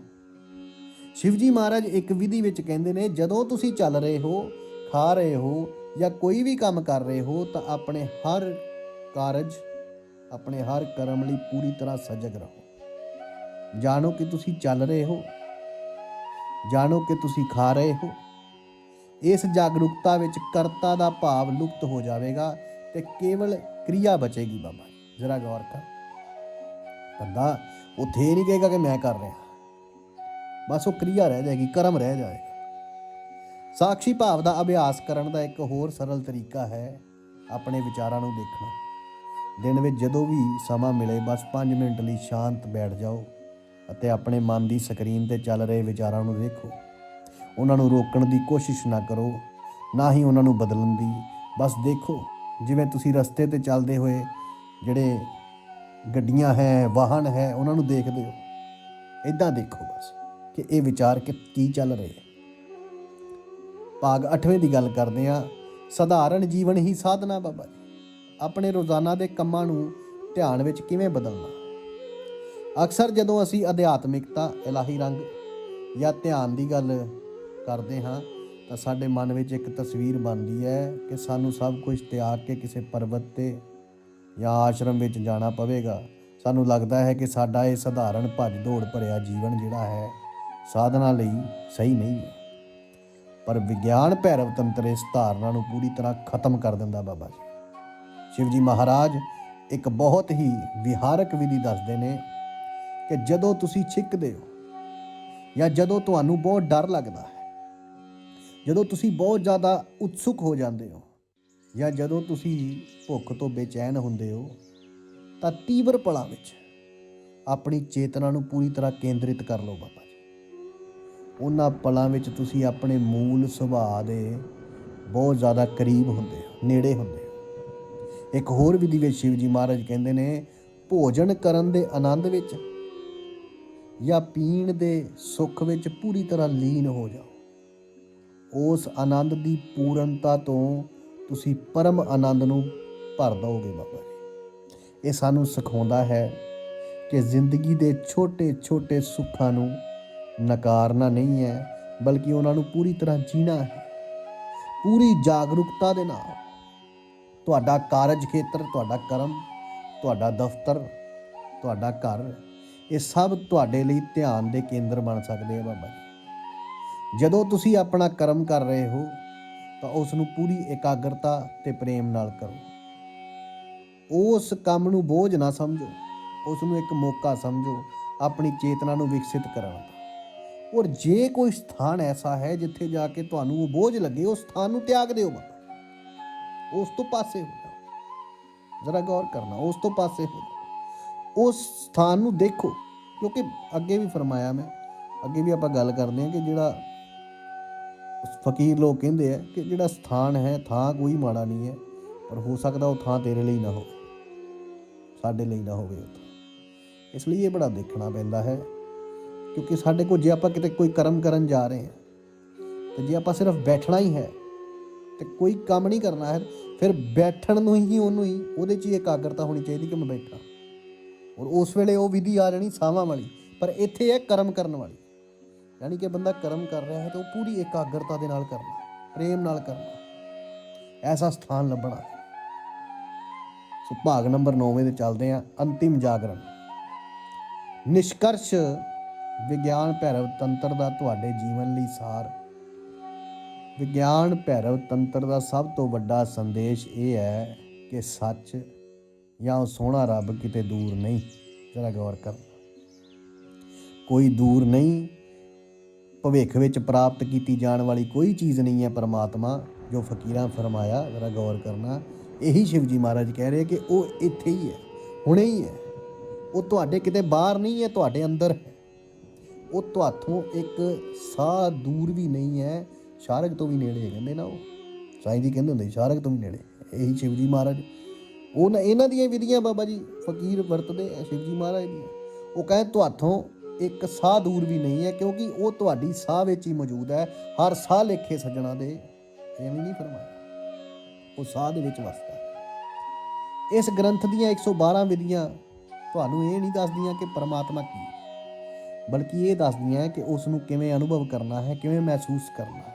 ਸ਼ਿਵਜੀ ਮਹਾਰਾਜ ਇੱਕ ਵਿਧੀ ਵਿੱਚ ਕਹਿੰਦੇ ਨੇ, ਜਦੋਂ ਤੁਸੀਂ ਚੱਲ ਰਹੇ ਹੋ, ਖਾ ਰਹੇ ਹੋ ਜਾਂ ਕੋਈ ਵੀ ਕੰਮ ਕਰ ਰਹੇ ਹੋ, ਤਾਂ ਆਪਣੇ ਹਰ ਕਾਰਜ ਆਪਣੇ ਹਰ ਕਰਮ ਲਈ ਪੂਰੀ ਤਰ੍ਹਾਂ ਸਜਗ ਰਹੋ। ਜਾਣੋ ਕਿ ਤੁਸੀਂ ਚੱਲ ਰਹੇ ਹੋ। ਜਾਣੋ ਕਿ ਤੁਸੀਂ ਖਾ ਰਹੇ ਹੋ। ਇਸ ਜਾਗਰੂਕਤਾ ਵਿੱਚ ਕਰਤਾ ਦਾ ਭਾਵ ਲੁਪਤ ਹੋ ਜਾਵੇਗਾ ਤੇ ਕੇਵਲ ਕਿਰਿਆ ਬਚੇਗੀ ਬਾਬਾ ਜ਼ਰਾ ਗੌਰ ਕਰ। ਬੰਦਾ ਉੱਥੇ ਨਹੀਂ ਕਹੇਗਾ ਕਿ ਮੈਂ ਕਰ ਰਿਹਾ। ਬਸ ਉਹ ਕਿਰਿਆ ਰਹਿ ਜਾਏਗੀ, ਕਰਮ ਰਹਿ ਜਾਏਗਾ। ਸਾਖੀ ਭਾਵ ਦਾ ਅਭਿਆਸ ਕਰਨ ਦਾ ਇੱਕ ਹੋਰ ਸਰਲ ਤਰੀਕਾ ਹੈ ਆਪਣੇ ਵਿਚਾਰਾਂ ਨੂੰ ਦੇਖਣਾ। ਦਿਨ ਵਿੱਚ ਜਦੋਂ ਵੀ ਸਮਾਂ ਮਿਲੇ, ਬਸ 5 ਮਿੰਟ ਲਈ ਸ਼ਾਂਤ ਬੈਠ ਜਾਓ ਅਤੇ ਆਪਣੇ ਮਨ ਦੀ ਸਕਰੀਨ ਤੇ ਚੱਲ ਰਹੇ ਵਿਚਾਰਾਂ ਨੂੰ ਦੇਖੋ ਉਹਨਾਂ ਨੂੰ ਰੋਕਣ ਦੀ ਕੋਸ਼ਿਸ਼ ਨਾ ਕਰੋ, ਨਾ ਹੀ ਉਹਨਾਂ ਨੂੰ ਬਦਲਣ ਦੀ। ਬਸ ਦੇਖੋ, ਜਿਵੇਂ ਤੁਸੀਂ ਰਸਤੇ ਤੇ ਚੱਲਦੇ ਹੋਏ ਜਿਹੜੇ ਗੱਡੀਆਂ ਹੈ, ਵਾਹਨ ਹੈ, ਉਹਨਾਂ ਨੂੰ ਦੇਖਦੇ ਹੋ ਇਦਾਂ ਦੇਖੋ ਬਸ ਕਿ ਇਹ ਵਿਚਾਰ ਕਿ ਕੀ ਚੱਲ ਰਹੇ ਹੈ। ਭਾਗ 8ਵੇਂ ਦੀ ਗੱਲ ਕਰਦੇ ਆ ਸਧਾਰਨ ਜੀਵਨ ਹੀ ਸਾਧਨਾ ਬਾਬਾ ਜੀ। ਆਪਣੇ ਰੋਜ਼ਾਨਾ ਦੇ ਕੰਮਾਂ ਨੂੰ ਧਿਆਨ ਵਿੱਚ ਕਿਵੇਂ ਬਦਲਣਾ? ਅਕਸਰ ਜਦੋਂ ਅਸੀਂ ਅਧਿਆਤਮਿਕਤਾ, ਇਲਾਹੀ ਰੰਗ ਜਾਂ ਧਿਆਨ ਦੀ ਗੱਲ ਕਰਦੇ ਹਾਂ, ਤਾਂ ਸਾਡੇ ਮਨ ਵਿੱਚ ਇੱਕ ਤਸਵੀਰ ਬਣਦੀ ਹੈ ਕਿ ਸਾਨੂੰ ਸਭ ਕੁਝ ਤਿਆਗ ਕੇ ਕਿਸੇ ਪਰਬਤ ਤੇ ਜਾਂ ਆਸ਼ਰਮ ਵਿੱਚ ਜਾਣਾ ਪਵੇਗਾ। ਸਾਨੂੰ ਲੱਗਦਾ ਹੈ ਕਿ ਸਾਡਾ ਇਹ ਸਧਾਰਨ ਭੱਜ ਦੌੜ ਭਰਿਆ ਜੀਵਨ ਜਿਹੜਾ ਹੈ, ਸਾਧਨਾ ਲਈ ਸਹੀ ਨਹੀਂ ਹੈ। ਪਰ ਵਿਗਿਆਨ ਭੈਰਵ ਤੰਤਰ ਇਸ ਧਾਰਨਾ ਨੂੰ ਪੂਰੀ ਤਰ੍ਹਾਂ ਖਤਮ ਕਰ ਦਿੰਦਾ ਬਾਬਾ ਜੀ। ਸ਼ਿਵ ਜੀ ਮਹਾਰਾਜ ਇੱਕ ਬਹੁਤ ਹੀ ਵਿਹਾਰਕ ਵਿਧੀ ਦੱਸਦੇ ਨੇ ਕਿ ਜਦੋਂ ਤੁਸੀਂ ਛਿੱਕਦੇ ਹੋ ਜਾਂ ਜਦੋਂ ਤੁਹਾਨੂੰ ਬਹੁਤ ਡਰ ਲੱਗਦਾ ਹੈ, ਜਦੋਂ ਤੁਸੀਂ ਬਹੁਤ ਜ਼ਿਆਦਾ ਉਤਸੁਕ ਹੋ ਜਾਂਦੇ ਹੋ ਜਾਂ ਜਦੋਂ ਤੁਸੀਂ ਭੁੱਖ ਤੋਂ ਬੇਚੈਨ ਹੁੰਦੇ ਹੋ, ਤਾਂ ਤੀਵਰ ਪਲਾਂ ਵਿੱਚ ਆਪਣੀ ਚੇਤਨਾ ਨੂੰ ਪੂਰੀ ਤਰ੍ਹਾਂ ਕੇਂਦਰਿਤ ਕਰ ਲਓ ਬਾਬਾ ਜੀ। ਉਹਨਾਂ ਪਲਾਂ ਵਿੱਚ ਤੁਸੀਂ ਆਪਣੇ ਮੂਲ ਸੁਭਾਅ ਦੇ ਬਹੁਤ ਜ਼ਿਆਦਾ ਕਰੀਬ ਹੁੰਦੇ ਹੋ, ਨੇੜੇ ਹੁੰਦੇ ਇੱਕ ਹੋਰ ਵਿਧੀ ਵਿੱਚ ਸ਼ਿਵ ਜੀ ਮਹਾਰਾਜ ਕਹਿੰਦੇ ਨੇ, ਭੋਜਨ ਕਰਨ ਦੇ ਆਨੰਦ ਵਿੱਚ ਜਾਂ ਪੀਣ ਦੇ ਸੁੱਖ ਵਿੱਚ ਪੂਰੀ ਤਰ੍ਹਾਂ ਲੀਨ ਹੋ ਜਾਓ। ਉਸ ਆਨੰਦ ਦੀ ਪੂਰਨਤਾ ਤੋਂ ਤੁਸੀਂ ਪਰਮ ਆਨੰਦ ਨੂੰ ਭਰ ਦਓਗੇ ਬਾਬਾ ਜੀ। ਇਹ ਸਾਨੂੰ ਸਿਖਾਉਂਦਾ ਹੈ ਕਿ ਜ਼ਿੰਦਗੀ ਦੇ ਛੋਟੇ-ਛੋਟੇ ਸੁੱਖਾਂ ਨੂੰ ਨਕਾਰਨਾ ਨਹੀਂ ਹੈ, ਬਲਕਿ ਉਹਨਾਂ ਨੂੰ ਪੂਰੀ ਤਰ੍ਹਾਂ ਜੀਣਾ ਹੈ। ਪੂਰੀ ਜਾਗਰੂਕਤਾ ਦੇ ਨਾਲ ਤੁਹਾਡਾ ਕਾਰਜ ਖੇਤਰ, ਤੁਹਾਡਾ ਕਰਮ, ਤੁਹਾਡਾ ਦਫ਼ਤਰ, ਤੁਹਾਡਾ ਘਰ, ਇਹ ਸਭ ਤੁਹਾਡੇ ਲਈ ਧਿਆਨ ਦੇ ਕੇਂਦਰ ਬਣ ਸਕਦੇ ਆ ਬਾਬਾ ਜੀ। ਜਦੋਂ ਤੁਸੀਂ ਆਪਣਾ ਕਰਮ ਕਰ ਰਹੇ ਹੋ, ਤਾਂ ਉਸ ਨੂੰ ਪੂਰੀ ਇਕਾਗਰਤਾ ਤੇ ਪ੍ਰੇਮ ਨਾਲ ਕਰੋ। ਉਸ ਕੰਮ ਨੂੰ ਬੋਝ ਨਾ ਸਮਝੋ ਉਸ ਨੂੰ ਇੱਕ ਮੌਕਾ ਸਮਝੋ, ਆਪਣੀ ਚੇਤਨਾ ਨੂੰ ਵਿਕਸਿਤ ਕਰਨ ਦਾ। ਔਰ ਜੇ ਕੋਈ ਸਥਾਨ ਐਸਾ ਹੈ ਜਿੱਥੇ ਜਾ ਕੇ ਤੁਹਾਨੂੰ ਉਹ ਬੋਝ ਲੱਗੇ, ਉਸ ਸਥਾਨ ਨੂੰ ਤਿਆਗ ਦਿਓ ਬਾਬਾ। ਉਸ ਤੋਂ ਪਾਸੇ ਹੋ ਜਾਓ। ਜ਼ਰਾ ਗੌਰ ਕਰਨਾ, ਉਸ ਤੋਂ ਪਾਸੇ ਹੋ ਜਾਓ। ਉਸ ਸਥਾਨ ਨੂੰ ਦੇਖੋ, ਕਿਉਂਕਿ ਅੱਗੇ ਵੀ ਫਰਮਾਇਆ ਮੈਂ, ਅੱਗੇ ਵੀ ਆਪਾਂ ਗੱਲ ਕਰਦੇ ਹਾਂ ਕਿ ਜਿਹੜਾ ਫਕੀਰ ਲੋਕ ਕਹਿੰਦੇ ਆ ਕਿ ਜਿਹੜਾ ਸਥਾਨ ਹੈ, ਥਾਂ ਕੋਈ ਮਾੜਾ ਨਹੀਂ ਹੈ, ਪਰ ਹੋ ਸਕਦਾ ਉਹ ਥਾਂ ਤੇਰੇ ਲਈ ਨਾ ਹੋਵੇ, ਸਾਡੇ ਲਈ ਨਾ ਹੋਵੇ ਉਹ ਇਸ ਲਈ ਇਹ ਬੜਾ ਦੇਖਣਾ ਪੈਂਦਾ ਹੈ, ਕਿਉਂਕਿ ਸਾਡੇ ਕੋਲ ਜੇ ਆਪਾਂ ਕਿਤੇ ਕੋਈ ਕਰਮ ਕਰਨ ਜਾ ਰਹੇ ਹਾਂ, ਤੇ ਜੇ ਆਪਾਂ ਸਿਰਫ ਬੈਠਣਾ ਹੀ ਹੈ, ਤੇ ਕੋਈ ਕੰਮ ਨਹੀਂ ਕਰਨਾ ਹੈ ਫਿਰ ਬੈਠਣ ਨੂੰ ਹੀ, ਉਹਨੂੰ ਹੀ, ਉਹਦੇ 'ਚ ਹੀ ਇਕਾਗਰਤਾ ਹੋਣੀ ਚਾਹੀਦੀ ਕਿ ਮੈਂ ਬੈਠਾ। ਔਰ ਉਸ ਵੇਲੇ ਉਹ ਵਿਧੀ ਆ ਜਾਣੀ ਸਾਵਾਂ ਵਾਲੀ, ਪਰ ਇੱਥੇ ਹੈ ਕਰਮ ਕਰਨ ਵਾਲੀ। ਯਾਨੀ ਕਿ ਬੰਦਾ ਕਰਮ ਕਰ ਰਿਹਾ ਹੈ ਤਾਂ ਉਹ ਪੂਰੀ ਇਕਾਗਰਤਾ ਦੇ ਨਾਲ ਕਰਨਾ, ਪ੍ਰੇਮ ਨਾਲ ਕਰਨਾ, ਐਸਾ ਸਥਾਨ ਲੱਭਣਾ। ਹੈ ਸੋ ਭਾਗ ਨੰਬਰ 9 ਦੇ ਚੱਲਦੇ ਆ ਅੰਤਿਮ ਜਾਗਰਣ। ਨਿਸ਼ਕਰਸ਼ ਵਿਗਿਆਨ ਭੈਰਵ ਤੰਤਰ ਦਾ ਤੁਹਾਡੇ ਜੀਵਨ ਲਈ ਸਾਰ। ਵਿਗਿਆਨ ਭੈਰਵ ਤੰਤਰ ਦਾ ਸਭ ਤੋਂ ਵੱਡਾ ਸੰਦੇਸ਼ ਇਹ ਹੈ ਕਿ ਸੱਚ ਜਾਂ ਉਹ ਸੋਹਣਾ ਰੱਬ ਕਿਤੇ ਦੂਰ ਨਹੀਂ। ਜਰਾ ਗੌਰ ਕਰ। ਕੋਈ ਦੂਰ ਨਹੀਂ, ਭਵਿੱਖ ਵਿੱਚ ਪ੍ਰਾਪਤ ਕੀਤੀ ਜਾਣ ਵਾਲੀ ਕੋਈ ਚੀਜ਼ ਨਹੀਂ ਹੈ ਪਰਮਾਤਮਾ, ਜੋ ਫਕੀਰਾਂ ਫਰਮਾਇਆ। ਜਰਾ ਗੌਰ ਕਰਨਾ, ਇਹੀ ਸ਼ਿਵਜੀ ਮਹਾਰਾਜ ਕਹਿ ਰਹੇ ਕਿ ਉਹ ਇੱਥੇ ਹੀ ਹੈ, ਹੁਣੇ ਹੀ ਹੈ। ਉਹ ਤੁਹਾਡੇ ਕਿਤੇ ਬਾਹਰ ਨਹੀਂ ਹੈ, ਤੁਹਾਡੇ ਅੰਦਰ ਹੈ। ਉਹ ਤੁਹਾਥੋਂ ਇੱਕ ਸਾਹ ਦੂਰ ਵੀ ਨਹੀਂ ਹੈ ਸ਼ਾਰਕ ਤੋਂ ਵੀ ਨੇੜੇ ਹੈ ਕਹਿੰਦੇ ਨਾ ਉਹ। ਸਾਈਂ ਜੀ ਕਹਿੰਦੇ ਹੁੰਦੇ ਸੀ, ਸ਼ਾਰਕ ਤੋਂ ਵੀ ਨੇੜੇ। ਇਹੀ ਸ਼ਿਵਜੀ ਮਹਾਰਾਜ। ਉਹ ਨਾ ਇਹਨਾਂ ਦੀਆਂ ਵਿਧੀਆਂ ਬਾਬਾ ਜੀ ਫਕੀਰ ਵਰਤਦੇ ਆ ਸ਼ਿਵਜੀ ਮਹਾਰਾਜ ਦੀਆਂ। ਉਹ ਕਹਿੰਦੇ ਤੁਹਾਥੋਂ ਇੱਕ ਸਾਹ ਦੂਰ ਵੀ ਨਹੀਂ ਹੈ ਕਿਉਂਕਿ ਉਹ ਤੁਹਾਡੀ ਸਾਹ ਵਿੱਚ ਹੀ ਮੌਜੂਦ ਹੈ। ਹਰ ਸਾਹ ਲੇਖੇ ਸੱਜਣਾ ਦੇ ਐਵੇਂ ਨਹੀਂ ਫਰਮਾਇਆ। ਉਹ ਸਾਹ ਦੇ ਵਿੱਚ ਵਸਦਾ ਇਸ ਗ੍ਰੰਥ ਦੀਆਂ 112 ਵਿਧੀਆਂ ਤੁਹਾਨੂੰ ਇਹ ਨਹੀਂ ਦੱਸਦੀਆਂ ਕਿ ਪਰਮਾਤਮਾ ਕੀ ਬਲਕਿ ਇਹ ਦੱਸਦੀਆਂ ਕਿ ਉਸ ਨੂੰ ਕਿਵੇਂ ਅਨੁਭਵ ਕਰਨਾ ਹੈ ਕਿਵੇਂ ਮਹਿਸੂਸ ਕਰਨਾ ਹੈ।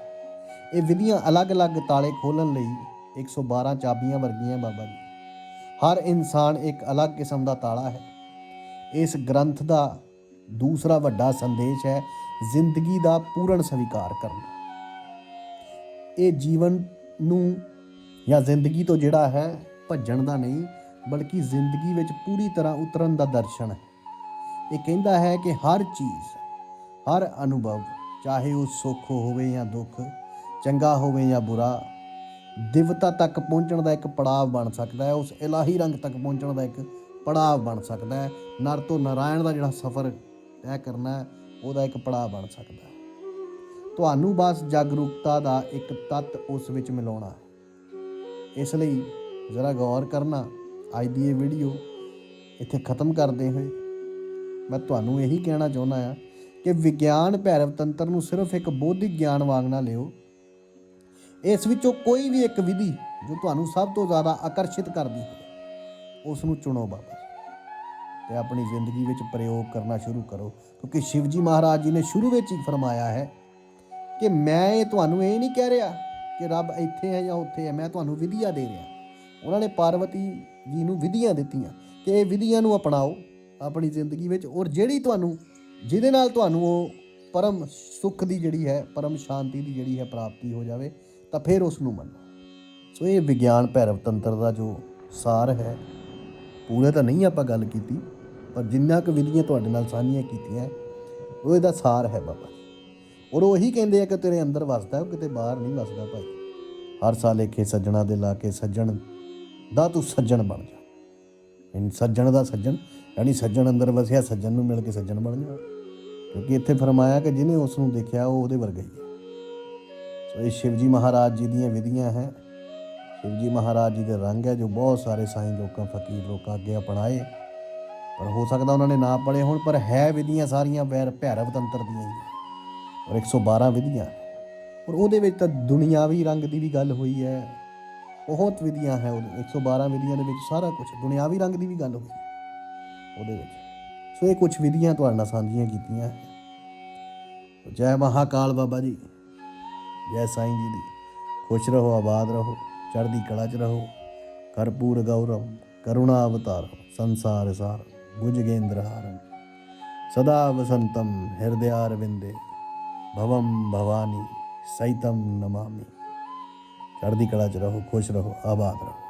ਇਹ ਵਿਧੀਆਂ ਅਲੱਗ-ਅਲੱਗ ਤਾਲੇ ਖੋਲਣ ਲਈ 112 ਚਾਬੀਆਂ ਵਰਗੀਆਂ ਬਾਬਾ ਜੀ। ਹਰ ਇਨਸਾਨ ਇੱਕ ਅਲੱਗ ਕਿਸਮ ਦਾ ਤਾਲਾ ਹੈ। ਇਸ ਗ੍ਰੰਥ ਦਾ ਦੂਸਰਾ ਵੱਡਾ ਸੰਦੇਸ਼ ਹੈ ਜ਼ਿੰਦਗੀ ਦਾ ਪੂਰਨ ਸਵੀਕਾਰ ਕਰਨਾ। ਇਹ ਜੀਵਨ ਨੂੰ ਜਾਂ ਜ਼ਿੰਦਗੀ ਤੋਂ ਜਿਹੜਾ ਹੈ ਭੱਜਣ ਦਾ ਨਹੀਂ, ਬਲਕਿ ਜ਼ਿੰਦਗੀ ਵਿੱਚ ਪੂਰੀ ਤਰ੍ਹਾਂ ਉਤਰਨ ਦਾ ਦਰਸ਼ਨ ਹੈ। ਇਹ ਕਹਿੰਦਾ ਹੈ ਕਿ ਹਰ ਚੀਜ਼, ਹਰ ਅਨੁਭਵ, ਚਾਹੇ ਉਹ ਸੁੱਖ ਹੋਵੇ ਜਾਂ ਦੁੱਖ ਚੰਗਾ ਹੋਵੇ ਜਾਂ ਬੁਰਾ, ਦਿਵਤਾ ਤੱਕ ਪਹੁੰਚਣ ਦਾ ਇੱਕ ਪੜਾਅ ਬਣ ਸਕਦਾ ਹੈ, ਉਸ ਇਲਾਹੀ ਰੰਗ ਤੱਕ ਪਹੁੰਚਣ ਦਾ ਇੱਕ ਪੜਾਅ ਬਣ ਸਕਦਾ ਹੈ। ਨਰ ਤੋਂ ਨਾਰਾਇਣ ਦਾ ਜਿਹੜਾ ਸਫ਼ਰ ਤੈਅ ਕਰਨਾ ਹੈ, ਉਹਦਾ ਇੱਕ ਪੜਾਅ ਬਣ ਸਕਦਾ ਹੈ। ਤੁਹਾਨੂੰ ਬਸ ਜਾਗਰੂਕਤਾ ਦਾ ਇੱਕ ਤੱਤ ਉਸ ਵਿੱਚ ਮਿਲਾਉਣਾ ਇਸ ਲਈ ਜ਼ਰਾ ਗੌਰ ਕਰਨਾ, ਅੱਜ ਦੀ ਇਹ ਵੀਡੀਓ ਇੱਥੇ ਖਤਮ ਕਰਦੇ ਹੋਏ ਮੈਂ ਤੁਹਾਨੂੰ ਇਹੀ ਕਹਿਣਾ ਚਾਹੁੰਦਾ ਆ ਕਿ ਵਿਗਿਆਨ ਭੈਰਵ ਤੰਤਰ ਨੂੰ ਸਿਰਫ ਇੱਕ ਬੌਧਿਕ ਗਿਆਨ ਵਾਂਗ ਨਾ ਲਿਓ ਇਸ ਵਿੱਚੋਂ ਕੋਈ ਵੀ ਇੱਕ ਵਿਧੀ ਜੋ ਤੁਹਾਨੂੰ ਸਭ ਤੋਂ ਜ਼ਿਆਦਾ ਆਕਰਸ਼ਿਤ ਕਰਦੀ ਹੈ ਉਸ ਨੂੰ ਚੁਣੋ ਬਾਬਾ। ਜੀ ਤੇ ਆਪਣੀ ਜ਼ਿੰਦਗੀ ਵਿੱਚ ਪ੍ਰਯੋਗ ਕਰਨਾ ਸ਼ੁਰੂ ਕਰੋ। ਕਿਉਂਕਿ ਸ਼ਿਵਜੀ ਮਹਾਰਾਜ ਜੀ ਨੇ ਸ਼ੁਰੂ ਵਿੱਚ ਹੀ ਫਰਮਾਇਆ ਹੈ ਕਿ ਮੈਂ ਇਹ ਤੁਹਾਨੂੰ ਇਹ ਨਹੀਂ ਕਹਿ ਰਿਹਾ ਕਿ ਰੱਬ ਇੱਥੇ ਹੈ ਜਾਂ ਉੱਥੇ ਹੈ, ਮੈਂ ਤੁਹਾਨੂੰ ਵਿਧੀਆਂ ਦੇ ਰਿਹਾ। ਉਹਨਾਂ ਨੇ ਪਾਰਵਤੀ ਜੀ ਨੂੰ ਵਿਧੀਆਂ ਦਿੱਤੀਆਂ ਕਿ ਇਹ ਵਿਧੀਆਂ ਨੂੰ ਅਪਣਾਓ ਆਪਣੀ ਜ਼ਿੰਦਗੀ ਵਿੱਚ ਔਰ ਜਿਹੜੀ ਤੁਹਾਨੂੰ, ਜਿਹਦੇ ਨਾਲ ਤੁਹਾਨੂੰ ਉਹ ਪਰਮ ਸੁੱਖ ਦੀ ਜਿਹੜੀ ਹੈ, ਪਰਮ ਸ਼ਾਂਤੀ ਦੀ ਜਿਹੜੀ ਹੈ ਪ੍ਰਾਪਤੀ ਹੋ ਜਾਵੇ ਤਾਂ ਫਿਰ ਉਸ ਨੂੰ ਮੰਨੋ। ਸੋ ਇਹ ਵਿਗਿਆਨ ਭੈਰਵ ਤੰਤਰ ਦਾ ਜੋ ਸਾਰ ਹੈ, ਪੂਰੇ ਤਾਂ ਨਹੀਂ ਆਪਾਂ ਗੱਲ ਕੀਤੀ, ਪਰ ਜਿੰਨਾ ਕੁ ਵਿਧੀਆਂ ਤੁਹਾਡੇ ਨਾਲ ਸਾਂਝੀਆਂ ਕੀਤੀਆਂ, ਉਹ ਇਹਦਾ ਸਾਰ ਹੈ ਬਾਬਾ ਔਰ ਉਹ ਉਹੀ ਕਹਿੰਦੇ ਆ ਕਿ ਤੇਰੇ ਅੰਦਰ ਵਸਦਾ ਉਹ ਕਿਤੇ ਬਾਹਰ ਨਹੀਂ ਵਸਦਾ ਭਾਈ। ਹਰ ਸਾਲ ਲੇਖੇ ਸੱਜਣਾ ਦੇ ਲਾ ਕੇ ਸੱਜਣ ਦਾ ਤੂੰ ਸੱਜਣ ਬਣ ਜਾ। ਇਨ ਸੱਜਣ ਦਾ ਸੱਜਣ, ਯਾਨੀ ਸੱਜਣ ਅੰਦਰ ਵਸਿਆ, ਸੱਜਣ ਨੂੰ ਮਿਲ ਕੇ ਸੱਜਣ ਬਣ ਜਾ। ਕਿਉਂਕਿ ਇੱਥੇ ਫਰਮਾਇਆ ਕਿ ਜਿਹਨੇ ਉਸ ਨੂੰ ਦੇਖਿਆ, ਉਹ ਉਹਦੇ ਵਰਗਾ ਹੀ। ਸੋ ਇਹ ਸ਼ਿਵਜੀ ਮਹਾਰਾਜ ਜੀ ਦੀਆਂ ਵਿਧੀਆਂ ਹੈ। ਸ਼ਿਵਜੀ ਮਹਾਰਾਜ ਜੀ ਦੇ ਰੰਗ ਹੈ ਜੋ ਬਹੁਤ ਸਾਰੇ ਸਾਈਂ ਲੋਕਾਂ, ਫਕੀਰ ਲੋਕਾਂ ਅੱਗੇ ਅਪਣਾਏ। ਪਰ ਹੋ ਸਕਦਾ ਉਹਨਾਂ ਨੇ ਨਾ ਪੜੇ ਹੋਣ, ਪਰ ਹੈ ਵਿਧੀਆਂ ਸਾਰੀਆਂ ਵੈਰ ਭੈਰਵ ਤੰਤਰ ਦੀਆਂ ਹੀ। ਔਰ 112 ਵਿਧੀਆਂ। ਔਰ ਉਹਦੇ ਵਿੱਚ ਤਾਂ ਦੁਨਿਆਵੀ ਰੰਗ ਦੀ ਵੀ ਗੱਲ ਹੋਈ ਹੈ। ਬਹੁਤ ਵਿਧੀਆਂ ਹੈ ਉਹਦੇ 112 ਵਿਧੀਆਂ ਦੇ ਵਿੱਚ ਸਾਰਾ ਕੁਝ ਦੁਨਿਆਵੀ ਰੰਗ ਦੀ ਵੀ ਗੱਲ ਹੋਈ ਉਹਦੇ ਵਿੱਚ। ਸੋ ਇਹ ਕੁਝ ਵਿਧੀਆਂ ਤੁਹਾਡੇ ਨਾਲ ਸਾਂਝੀਆਂ ਕੀਤੀਆਂ। ਜੈ ਮਹਾਕਾਲ ਬਾਬਾ ਜੀ। ਜੈ ਸਾਈਂ ਜੀ ਦੀ। ਖੁਸ਼ ਰਹੋ, ਆਬਾਦ ਰਹੋ, ਚੜ੍ਹਦੀ ਕਲਾ 'ਚ ਰਹੋ। ਕਰਪੂਰ ਗੌਰਵ, ਕਰੁਣਾ ਅਵਤਾਰ, ਸੰਸਾਰ ਸਾਰ ਭੁਜਗੇਂਦਰ ਹਾਰੰ ਸਦਾ ਵਸੰਤਮ ਹਿਰਦਿਆਰ ਵਿੰਦੇ ਭਵਮ ਭਵਾਨੀ, ਸੈਤਮ ਨਮਾਮੀ। ਚੜ੍ਹਦੀ ਕਲਾ 'ਚ ਰਹੋ, ਖੁਸ਼ ਰਹੋ, ਆਬਾਦ ਰਹੋ।